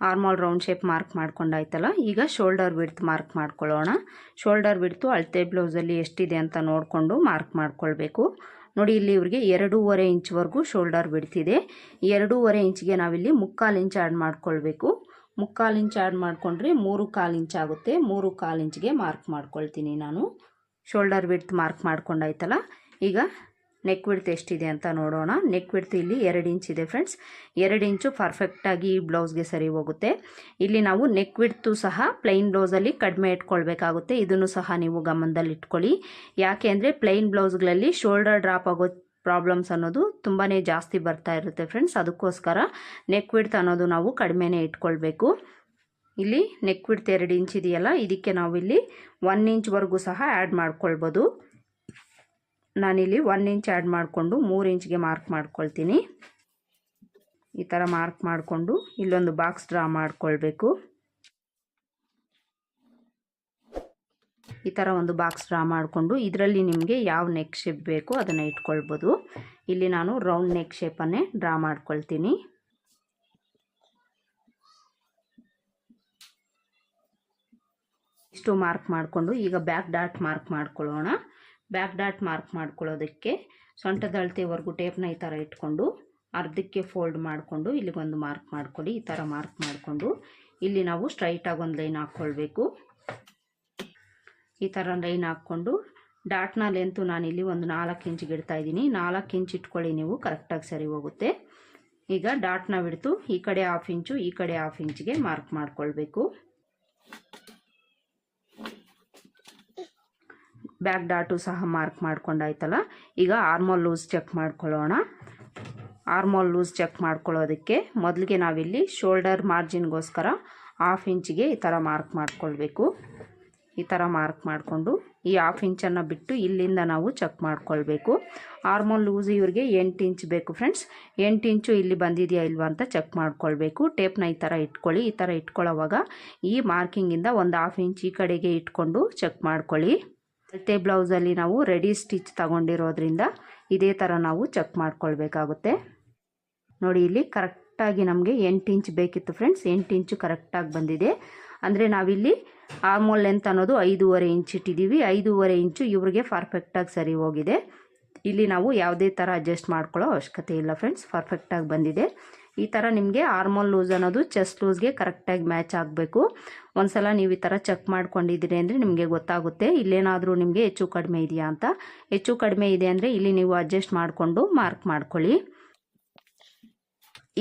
ಆರ್ಮಲ್ ರೌಂಡ್ ಶೇಪ್ ಮಾರ್ಕ್ ಮಾಡ್ಕೊಂಡಾಯ್ತಲ್ಲ, ಈಗ ಶೋಲ್ಡರ್ ವಿಡ್ತ್ ಮಾರ್ಕ್ ಮಾಡ್ಕೊಳ್ಳೋಣ. ಶೋಲ್ಡರ್ ವಿಡ್ತು ಅಳತೆ ಬ್ಲೌಸಲ್ಲಿ ಎಷ್ಟಿದೆ ಅಂತ ನೋಡಿಕೊಂಡು ಮಾರ್ಕ್ ಮಾಡ್ಕೊಳ್ಬೇಕು. ನೋಡಿ, ಇಲ್ಲಿ ಇವರಿಗೆ ಎರಡೂವರೆ ಇಂಚ್ವರೆಗೂ ಶೋಲ್ಡರ್ ಬಿಡ್ತಿದೆ. ಎರಡೂವರೆ ಇಂಚ್ಗೆ ನಾವಿಲ್ಲಿ ಮುಕ್ಕಾಲು ಇಂಚ್ ಆ್ಯಡ್ ಮಾಡ್ಕೊಳ್ಬೇಕು. ಮುಕ್ಕಾಲು ಇಂಚ್ ಆ್ಯಡ್ ಮಾಡಿಕೊಂಡ್ರೆ ಮೂರು ಕಾಲು ಇಂಚ್ ಆಗುತ್ತೆ. ಮೂರು ಕಾಲು ಇಂಚ್ಗೆ ಮಾರ್ಕ್ ಮಾಡ್ಕೊಳ್ತೀನಿ ನಾನು. ಶೋಲ್ಡರ್ ವಿಡ್ತ್ ಮಾರ್ಕ್ ಮಾಡ್ಕೊಂಡಾಯ್ತಲ್ಲ? ಈಗ ನೆಕ್ ವಿಡ್ತ್ ಎಷ್ಟಿದೆ ಅಂತ ನೋಡೋಣ. ನೆಕ್ ವಿಡ್ತ್ ಇಲ್ಲಿ ಎರಡು ಇಂಚ್ ಇದೆ ಫ್ರೆಂಡ್ಸ್ ಎರಡು ಇಂಚು ಪರ್ಫೆಕ್ಟಾಗಿ ಈ ಬ್ಲೌಸ್ಗೆ ಸರಿ ಹೋಗುತ್ತೆ. ಇಲ್ಲಿ ನಾವು ನೆಕ್ ವಿಡ್ತು ಸಹ ಪ್ಲೈನ್ ಬ್ಲೌಸಲ್ಲಿ ಕಡಿಮೆ ಇಟ್ಕೊಳ್ಬೇಕಾಗುತ್ತೆ. ಇದನ್ನು ಸಹ ನೀವು ಗಮನದಲ್ಲಿ ಇಟ್ಕೊಳ್ಳಿ. ಯಾಕೆ ಅಂದರೆ ಪ್ಲೈನ್ ಬ್ಲೌಸ್ಗಳಲ್ಲಿ ಶೋಲ್ಡರ್ ಡ್ರಾಪ್ ಆಗೋ ಪ್ರಾಬ್ಲಮ್ಸ್ ಅನ್ನೋದು ತುಂಬಾ ಜಾಸ್ತಿ ಬರ್ತಾ ಇರುತ್ತೆ ಫ್ರೆಂಡ್ಸ್ ಅದಕ್ಕೋಸ್ಕರ ನೆಕ್ ವಿಡ್ತ್ ಅನ್ನೋದು ನಾವು ಕಡಿಮೆನೇ ಇಟ್ಕೊಳ್ಬೇಕು. ಇಲ್ಲಿ ನೆಕ್ ವಿಡ್ತ್ ಎರಡು ಇಂಚ್ ಇದೆಯಲ್ಲ, ಇದಕ್ಕೆ ನಾವಿಲ್ಲಿ ಒನ್ ಇಂಚ್ವರೆಗೂ ಸಹ ಆ್ಯಡ್ ಮಾಡ್ಕೊಳ್ಬೋದು. ನಾನಿಲ್ಲಿ ಒನ್ ಇಂಚ್ ಆ್ಯಡ್ ಮಾಡಿಕೊಂಡು ಮೂರು ಇಂಚ್ಗೆ ಮಾರ್ಕ್ ಮಾಡ್ಕೊಳ್ತೀನಿ. ಈ ಥರ ಮಾರ್ಕ್ ಮಾಡಿಕೊಂಡು ಇಲ್ಲೊಂದು ಬಾಕ್ಸ್ ಡ್ರಾ ಮಾಡಿಕೊಳ್ಬೇಕು. ಈ ಥರ ಒಂದು ಬಾಕ್ಸ್ ಡ್ರಾ ಮಾಡಿಕೊಂಡು ಇದರಲ್ಲಿ ನಿಮಗೆ ಯಾವ ನೆಕ್ ಶೇಪ್ ಬೇಕೋ ಅದನ್ನು ಇಟ್ಕೊಳ್ಬೋದು. ಇಲ್ಲಿ ನಾನು ರೌಂಡ್ ನೆಕ್ ಶೇಪನ್ನೇ ಡ್ರಾ ಮಾಡ್ಕೊಳ್ತೀನಿ. ಇಷ್ಟು ಮಾರ್ಕ್ ಮಾಡಿಕೊಂಡು ಈಗ ಬ್ಯಾಕ್ ಡಾಟ್ ಮಾರ್ಕ್ ಮಾಡ್ಕೊಳ್ಳೋಣ. ಬ್ಯಾಕ್ ಡಾಟ್ ಮಾರ್ಕ್ ಮಾಡ್ಕೊಳ್ಳೋದಕ್ಕೆ ಸೊಂಟದ ಅಳತೆವರೆಗೂ ಟೇಪ್ನ ಈ ಥರ ಇಟ್ಕೊಂಡು ಅರ್ಧಕ್ಕೆ ಫೋಲ್ಡ್ ಮಾಡಿಕೊಂಡು ಇಲ್ಲಿಗೊಂದು ಮಾರ್ಕ್ ಮಾಡ್ಕೊಳ್ಳಿ, ಈ ಥರ ಮಾರ್ಕ್ ಮಾಡಿಕೊಂಡು ಇಲ್ಲಿ ನಾವು ಸ್ಟ್ರೈಟಾಗಿ ಒಂದು ಲೈನ್ ಹಾಕ್ಕೊಳ್ಬೇಕು. ಈ ಥರ ಲೈನ್ ಹಾಕ್ಕೊಂಡು ಡಾಟ್ನ ಲೆಂತು ನಾನಿಲ್ಲಿ ಒಂದು ನಾಲ್ಕು ಇಂಚಿಗೆ ಇಡ್ತಾ ಇದ್ದೀನಿ. ನಾಲ್ಕು ಇಂಚ್ ಇಟ್ಕೊಳ್ಳಿ ನೀವು, ಕರೆಕ್ಟಾಗಿ ಸರಿ ಹೋಗುತ್ತೆ. ಈಗ ಡಾಟ್ನ ಬಿಡ್ತು, ಈ ಕಡೆ ಹಾಫ್ ಇಂಚು, ಈ ಕಡೆ ಹಾಫ್ ಇಂಚಿಗೆ ಮಾರ್ಕ್ ಮಾಡ್ಕೊಳ್ಬೇಕು. ಬ್ಯಾಕ್ ಡಾಟು ಸಹ ಮಾರ್ಕ್ ಮಾಡ್ಕೊಂಡಾಯ್ತಲ್ಲ, ಈಗ ಆರ್ಮೋಲ್ ಲೂಸ್ ಚೆಕ್ ಮಾಡ್ಕೊಳ್ಳೋಣ. ಆರ್ಮೋಲ್ ಲೂಸ್ ಚೆಕ್ ಮಾಡ್ಕೊಳ್ಳೋದಕ್ಕೆ ಮೊದಲಿಗೆ ನಾವಿಲ್ಲಿ ಶೋಲ್ಡರ್ ಮಾರ್ಜಿನ್ಗೋಸ್ಕರ ಹಾಫ್ ಇಂಚಿಗೆ ಈ ಥರ ಮಾರ್ಕ್ ಮಾಡ್ಕೊಳ್ಬೇಕು. ಈ ಥರ ಮಾರ್ಕ್ ಮಾಡಿಕೊಂಡು ಈ ಹಾಫ್ ಇಂಚನ್ನು ಬಿಟ್ಟು ಇಲ್ಲಿಂದ ನಾವು ಚೆಕ್ ಮಾಡ್ಕೊಳ್ಬೇಕು. ಆರ್ಮೋಲ್ ಲೂಸ್ ಇವ್ರಿಗೆ ಎಂಟು ಇಂಚ್ ಬೇಕು ಫ್ರೆಂಡ್ಸ್ ಎಂಟು ಇಂಚು ಇಲ್ಲಿ ಬಂದಿದೆಯಾ ಇಲ್ವಾ ಅಂತ ಚೆಕ್ ಮಾಡ್ಕೊಳ್ಬೇಕು. ಟೇಪ್ನ ಈ ಥರ ಇಟ್ಕೊಳ್ಳಿ. ಈ ಥರ ಇಟ್ಕೊಳ್ಳೋವಾಗ ಈ ಮಾರ್ಕಿಂಗಿಂದ ಒಂದು ಹಾಫ್ ಇಂಚ್ ಈ ಕಡೆಗೆ ಇಟ್ಕೊಂಡು ಚೆಕ್ ಮಾಡ್ಕೊಳ್ಳಿ. ಅಳತೆ ಬ್ಲೌಸಲ್ಲಿ ನಾವು ರೆಡಿ ಸ್ಟಿಚ್ ತಗೊಂಡಿರೋದ್ರಿಂದ ಇದೇ ಥರ ನಾವು ಚೆಕ್ ಮಾಡ್ಕೊಳ್ಬೇಕಾಗುತ್ತೆ. ನೋಡಿ, ಇಲ್ಲಿ ಕರೆಕ್ಟಾಗಿ ನಮಗೆ ಎಂಟು ಇಂಚ್ ಬೇಕಿತ್ತು ಫ್ರೆಂಡ್ಸ್. ಎಂಟು ಇಂಚು ಕರೆಕ್ಟಾಗಿ ಬಂದಿದೆ. ಅಂದರೆ ನಾವಿಲ್ಲಿ ಆರ್ಮೋಲ್ ಲೆಂತ್ ಅನ್ನೋದು ಐದೂವರೆ ಇಂಚ್ ಇಟ್ಟಿದ್ದೀವಿ. ಐದೂವರೆ ಇಂಚು ಇವ್ರಿಗೆ ಪರ್ಫೆಕ್ಟಾಗಿ ಸರಿ ಹೋಗಿದೆ. ಇಲ್ಲಿ ನಾವು ಯಾವುದೇ ಥರ ಅಡ್ಜಸ್ಟ್ ಮಾಡ್ಕೊಳ್ಳೋ ಅವಶ್ಯಕತೆ ಇಲ್ಲ ಫ್ರೆಂಡ್ಸ್. ಪರ್ಫೆಕ್ಟಾಗಿ ಬಂದಿದೆ. ಈ ಥರ ನಿಮಗೆ ಆರ್ಮೋಲ್ ಲೂಸ್ ಅನ್ನೋದು ಚೆಸ್ಟ್ ಲೂಸ್ಗೆ ಕರೆಕ್ಟಾಗಿ ಮ್ಯಾಚ್ ಆಗಬೇಕು. ಒಂದ್ಸಲ ನೀವು ಈ ಥರ ಚೆಕ್ ಮಾಡ್ಕೊಂಡಿದ್ದೀರಿ ಅಂದರೆ ನಿಮಗೆ ಗೊತ್ತಾಗುತ್ತೆ ಇಲ್ಲೇನಾದರೂ ನಿಮಗೆ ಹೆಚ್ಚು ಕಡಿಮೆ ಇದೆಯಾ ಅಂತ. ಹೆಚ್ಚು ಕಡಿಮೆ ಇದೆ ಅಂದರೆ ಇಲ್ಲಿ ನೀವು ಅಡ್ಜಸ್ಟ್ ಮಾಡಿಕೊಂಡು ಮಾರ್ಕ್ ಮಾಡ್ಕೊಳ್ಳಿ.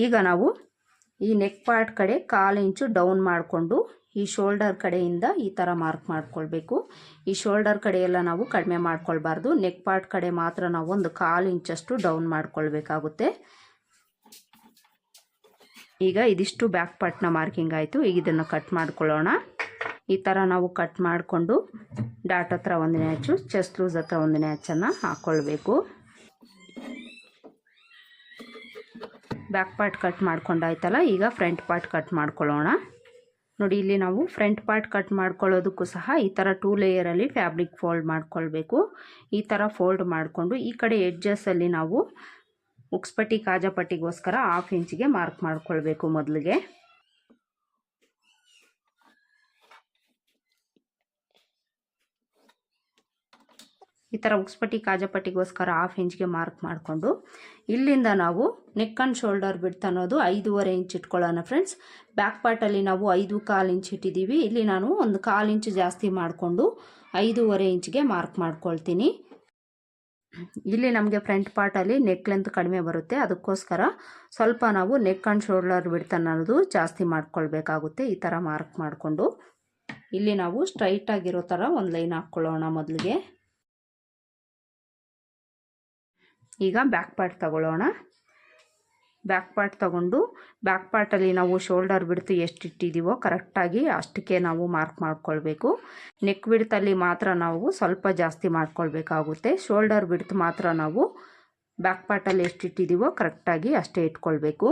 ಈಗ ನಾವು ಈ ನೆಕ್ ಪಾರ್ಟ್ ಕಡೆ ಕಾಲು ಇಂಚು ಡೌನ್ ಮಾಡಿಕೊಂಡು ಈ ಶೋಲ್ಡರ್ ಕಡೆಯಿಂದ ಈ ಥರ ಮಾರ್ಕ್ ಮಾಡ್ಕೊಳ್ಬೇಕು. ಈ ಶೋಲ್ಡರ್ ಕಡೆಯೆಲ್ಲ ನಾವು ಕಡಿಮೆ ಮಾಡ್ಕೊಳ್ಬಾರ್ದು. ನೆಕ್ ಪಾರ್ಟ್ ಕಡೆ ಮಾತ್ರ ನಾವು ಒಂದು ಕಾಲು ಇಂಚಷ್ಟು ಡೌನ್ ಮಾಡ್ಕೊಳ್ಬೇಕಾಗುತ್ತೆ. ಈಗ ಇದಿಷ್ಟು ಬ್ಯಾಕ್ ಪಾರ್ಟ್ನ ಮಾರ್ಕಿಂಗ್ ಆಯಿತು. ಈಗ ಇದನ್ನು ಕಟ್ ಮಾಡ್ಕೊಳ್ಳೋಣ. ಈ ಥರ ನಾವು ಕಟ್ ಮಾಡಿಕೊಂಡು ಡಾಟ್ ಹತ್ರ ಒಂದನೇ ಹಚ್ಚು ಚೆಸ್ಟ್ ಲೂಸ್ ಹತ್ರ ಒಂದನೇ ಹಚ್ಚನ್ನು ಹಾಕ್ಕೊಳ್ಬೇಕು ಬ್ಯಾಕ್ ಪಾರ್ಟ್ ಕಟ್ ಮಾಡ್ಕೊಂಡಾಯ್ತಲ್ಲ ಈಗ ಫ್ರಂಟ್ ಪಾರ್ಟ್ ಕಟ್ ಮಾಡ್ಕೊಳ್ಳೋಣ. ನೋಡಿ, ಇಲ್ಲಿ ನಾವು ಫ್ರಂಟ್ ಪಾರ್ಟ್ ಕಟ್ ಮಾಡ್ಕೊಳ್ಳೋದಕ್ಕೂ ಸಹ ಈ ಥರ ಟೂ ಲೇಯರಲ್ಲಿ ಫ್ಯಾಬ್ರಿಕ್ ಫೋಲ್ಡ್ ಮಾಡ್ಕೊಳ್ಬೇಕು. ಈ ಥರ ಫೋಲ್ಡ್ ಮಾಡಿಕೊಂಡು ಈ ಕಡೆ ಎಡ್ಜಸ್ಸಲ್ಲಿ ನಾವು ಉಕ್ಸ್ಪಟ್ಟಿ ಕಾಜಾಪಟ್ಟಿಗೋಸ್ಕರ ಹಾಫ್ ಇಂಚಿಗೆ ಮಾರ್ಕ್ ಮಾಡ್ಕೊಳ್ಬೇಕು ಮೊದಲಿಗೆ. ಈ ಥರ ಉಕ್ಸ್ಪಟ್ಟಿ ಕಾಜಾಪಟ್ಟಿಗೋಸ್ಕರ ಹಾಫ್ ಇಂಚ್ಗೆ ಮಾರ್ಕ್ ಮಾಡಿಕೊಂಡು, ಇಲ್ಲಿಂದ ನಾವು ನೆಕ್ ಆ್ಯಂಡ್ ಶೋಲ್ಡರ್ ಬಿಡ್ತು ಅನ್ನೋದು ಐದೂವರೆ ಇಂಚ್ ಇಟ್ಕೊಳ್ಳೋಣ ಫ್ರೆಂಡ್ಸ್ ಬ್ಯಾಕ್ ಪಾರ್ಟಲ್ಲಿ ನಾವು ಐದು ಕಾಲು ಇಂಚ್ ಇಟ್ಟಿದ್ದೀವಿ. ಇಲ್ಲಿ ನಾನು ಒಂದು ಕಾಲು ಇಂಚು ಜಾಸ್ತಿ ಮಾಡಿಕೊಂಡು ಐದೂವರೆ ಇಂಚ್ಗೆ ಮಾರ್ಕ್ ಮಾಡ್ಕೊಳ್ತೀನಿ. ಇಲ್ಲಿ ನಮಗೆ ಫ್ರಂಟ್ ಪಾರ್ಟಲ್ಲಿ ನೆಕ್ ಲೆಂತ್ ಕಡಿಮೆ ಬರುತ್ತೆ. ಅದಕ್ಕೋಸ್ಕರ ಸ್ವಲ್ಪ ನಾವು ನೆಕ್ ಆ್ಯಂಡ್ ಶೋಲ್ಡರ್ ಬಿಡ್ತ್ ಅನ್ನೋದು ಜಾಸ್ತಿ ಮಾಡ್ಕೊಳ್ಬೇಕಾಗುತ್ತೆ. ಈ ಥರ ಮಾರ್ಕ್ ಮಾಡಿಕೊಂಡು ಇಲ್ಲಿ ನಾವು ಸ್ಟ್ರೈಟಾಗಿರೋ ಥರ ಒಂದು ಲೈನ್ ಹಾಕ್ಕೊಳ್ಳೋಣ ಮೊದಲಿಗೆ. ಈಗ ಬ್ಯಾಕ್ ಪಾರ್ಟ್ ತಗೊಳ್ಳೋಣ. ಬ್ಯಾಕ್ ಪಾರ್ಟ್ ತಗೊಂಡು ಬ್ಯಾಕ್ ಪಾರ್ಟಲ್ಲಿ ನಾವು ಶೋಲ್ಡರ್ ಬಿಡ್ತು ಎಷ್ಟು ಇಟ್ಟಿದ್ದೀವೋ ಕರೆಕ್ಟಾಗಿ ಅಷ್ಟಕ್ಕೆ ನಾವು ಮಾರ್ಕ್ ಮಾಡ್ಕೊಳ್ಬೇಕು. ನೆಕ್ ಬಿಡ್ತಲ್ಲಿ ಮಾತ್ರ ನಾವು ಸ್ವಲ್ಪ ಜಾಸ್ತಿ ಮಾಡ್ಕೊಳ್ಬೇಕಾಗುತ್ತೆ. ಶೋಲ್ಡರ್ ಬಿಡ್ತು ಮಾತ್ರ ನಾವು ಬ್ಯಾಕ್ ಪಾರ್ಟಲ್ಲಿ ಎಷ್ಟು ಇಟ್ಟಿದ್ದೀವೋ ಕರೆಕ್ಟಾಗಿ ಅಷ್ಟೇ ಇಟ್ಕೊಳ್ಬೇಕು.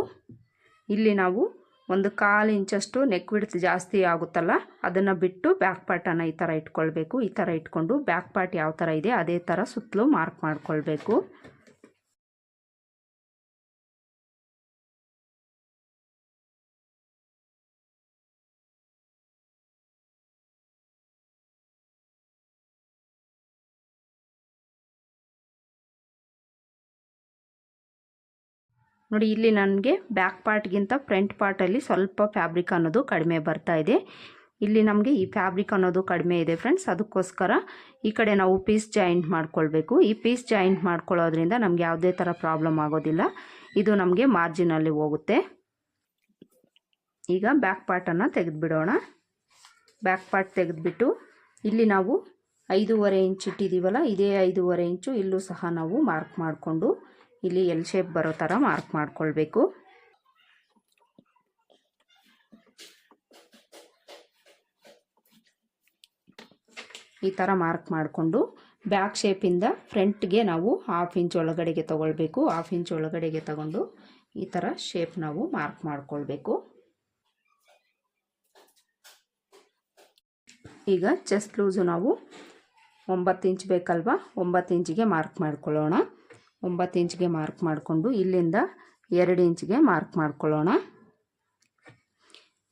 ಇಲ್ಲಿ ನಾವು ಒಂದು ಕಾಲು ಇಂಚಷ್ಟು ನೆಕ್ ಬಿಡ್ತು ಜಾಸ್ತಿ ಆಗುತ್ತಲ್ಲ, ಅದನ್ನು ಬಿಟ್ಟು ಬ್ಯಾಕ್ ಪಾರ್ಟನ್ನು ಈ ಥರ ಇಟ್ಕೊಳ್ಬೇಕು. ಈ ಥರ ಇಟ್ಕೊಂಡು ಬ್ಯಾಕ್ ಪಾರ್ಟ್ ಯಾವ ಥರ ಇದೆ, ಅದೇ ಥರ ಸುತ್ತಲೂ ಮಾರ್ಕ್ ಮಾಡ್ಕೊಳ್ಬೇಕು. ನೋಡಿ, ಇಲ್ಲಿ ನನಗೆ ಬ್ಯಾಕ್ ಪಾರ್ಟ್ಗಿಂತ ಫ್ರಂಟ್ ಪಾರ್ಟಲ್ಲಿ ಸ್ವಲ್ಪ ಫ್ಯಾಬ್ರಿಕ್ ಅನ್ನೋದು ಕಡಿಮೆ ಬರ್ತಾ ಇದೆ. ಇಲ್ಲಿ ನಮಗೆ ಈ ಫ್ಯಾಬ್ರಿಕ್ ಅನ್ನೋದು ಕಡಿಮೆ ಇದೆ ಫ್ರೆಂಡ್ಸ್ ಅದಕ್ಕೋಸ್ಕರ ಈ ಕಡೆ ನಾವು ಪೀಸ್ ಜಾಯಿಂಟ್ ಮಾಡ್ಕೊಳ್ಬೇಕು. ಈ ಪೀಸ್ ಜಾಯಿಂಟ್ ಮಾಡ್ಕೊಳ್ಳೋದ್ರಿಂದ ನಮಗೆ ಯಾವುದೇ ಥರ ಪ್ರಾಬ್ಲಮ್ ಆಗೋದಿಲ್ಲ. ಇದು ನಮಗೆ ಮಾರ್ಜಿನಲ್ಲಿ ಹೋಗುತ್ತೆ. ಈಗ ಬ್ಯಾಕ್ ಪಾರ್ಟನ್ನು ತೆಗೆದುಬಿಡೋಣ. ಬ್ಯಾಕ್ ಪಾರ್ಟ್ ತೆಗೆದುಬಿಟ್ಟು ಇಲ್ಲಿ ನಾವು ಐದೂವರೆ ಇಂಚ್ ಇಟ್ಟಿದ್ದೀವಲ್ಲ ಇದೇ ಐದೂವರೆ ಇಂಚು ಇಲ್ಲೂ ಸಹ ನಾವು ಮಾರ್ಕ್ ಮಾಡಿಕೊಂಡು ಇಲ್ಲಿ ಎಲ್ ಶೇಪ್ ಬರೋ ಥರ ಮಾರ್ಕ್ ಮಾಡ್ಕೊಳ್ಬೇಕು. ಈ ಥರ ಮಾರ್ಕ್ ಮಾಡಿಕೊಂಡು ಬ್ಯಾಕ್ ಶೇಪಿಂದ ಫ್ರಂಟ್ಗೆ ನಾವು ಹಾಫ್ ಇಂಚ್ ಒಳಗಡೆಗೆ ತಗೊಳ್ಬೇಕು. ಹಾಫ್ ಇಂಚ್ ಒಳಗಡೆಗೆ ತಗೊಂಡು ಈ ಥರ ಶೇಪ್ ನಾವು ಮಾರ್ಕ್ ಮಾಡಿಕೊಳ್ಬೇಕು. ಈಗ ಚೆಸ್ಟ್ ಲೂಸು ನಾವು ಒಂಬತ್ತು ಇಂಚ್ ಬೇಕಲ್ವಾ? ಒಂಬತ್ತು ಇಂಚಿಗೆ ಮಾರ್ಕ್ ಮಾಡ್ಕೊಳ್ಳೋಣ. ಒಂಬತ್ತು ಇಂಚ್ಗೆ ಮಾರ್ಕ್ ಮಾಡಿಕೊಂಡು ಇಲ್ಲಿಂದ ಎರಡು ಇಂಚ್ಗೆ ಮಾರ್ಕ್ ಮಾಡ್ಕೊಳ್ಳೋಣ.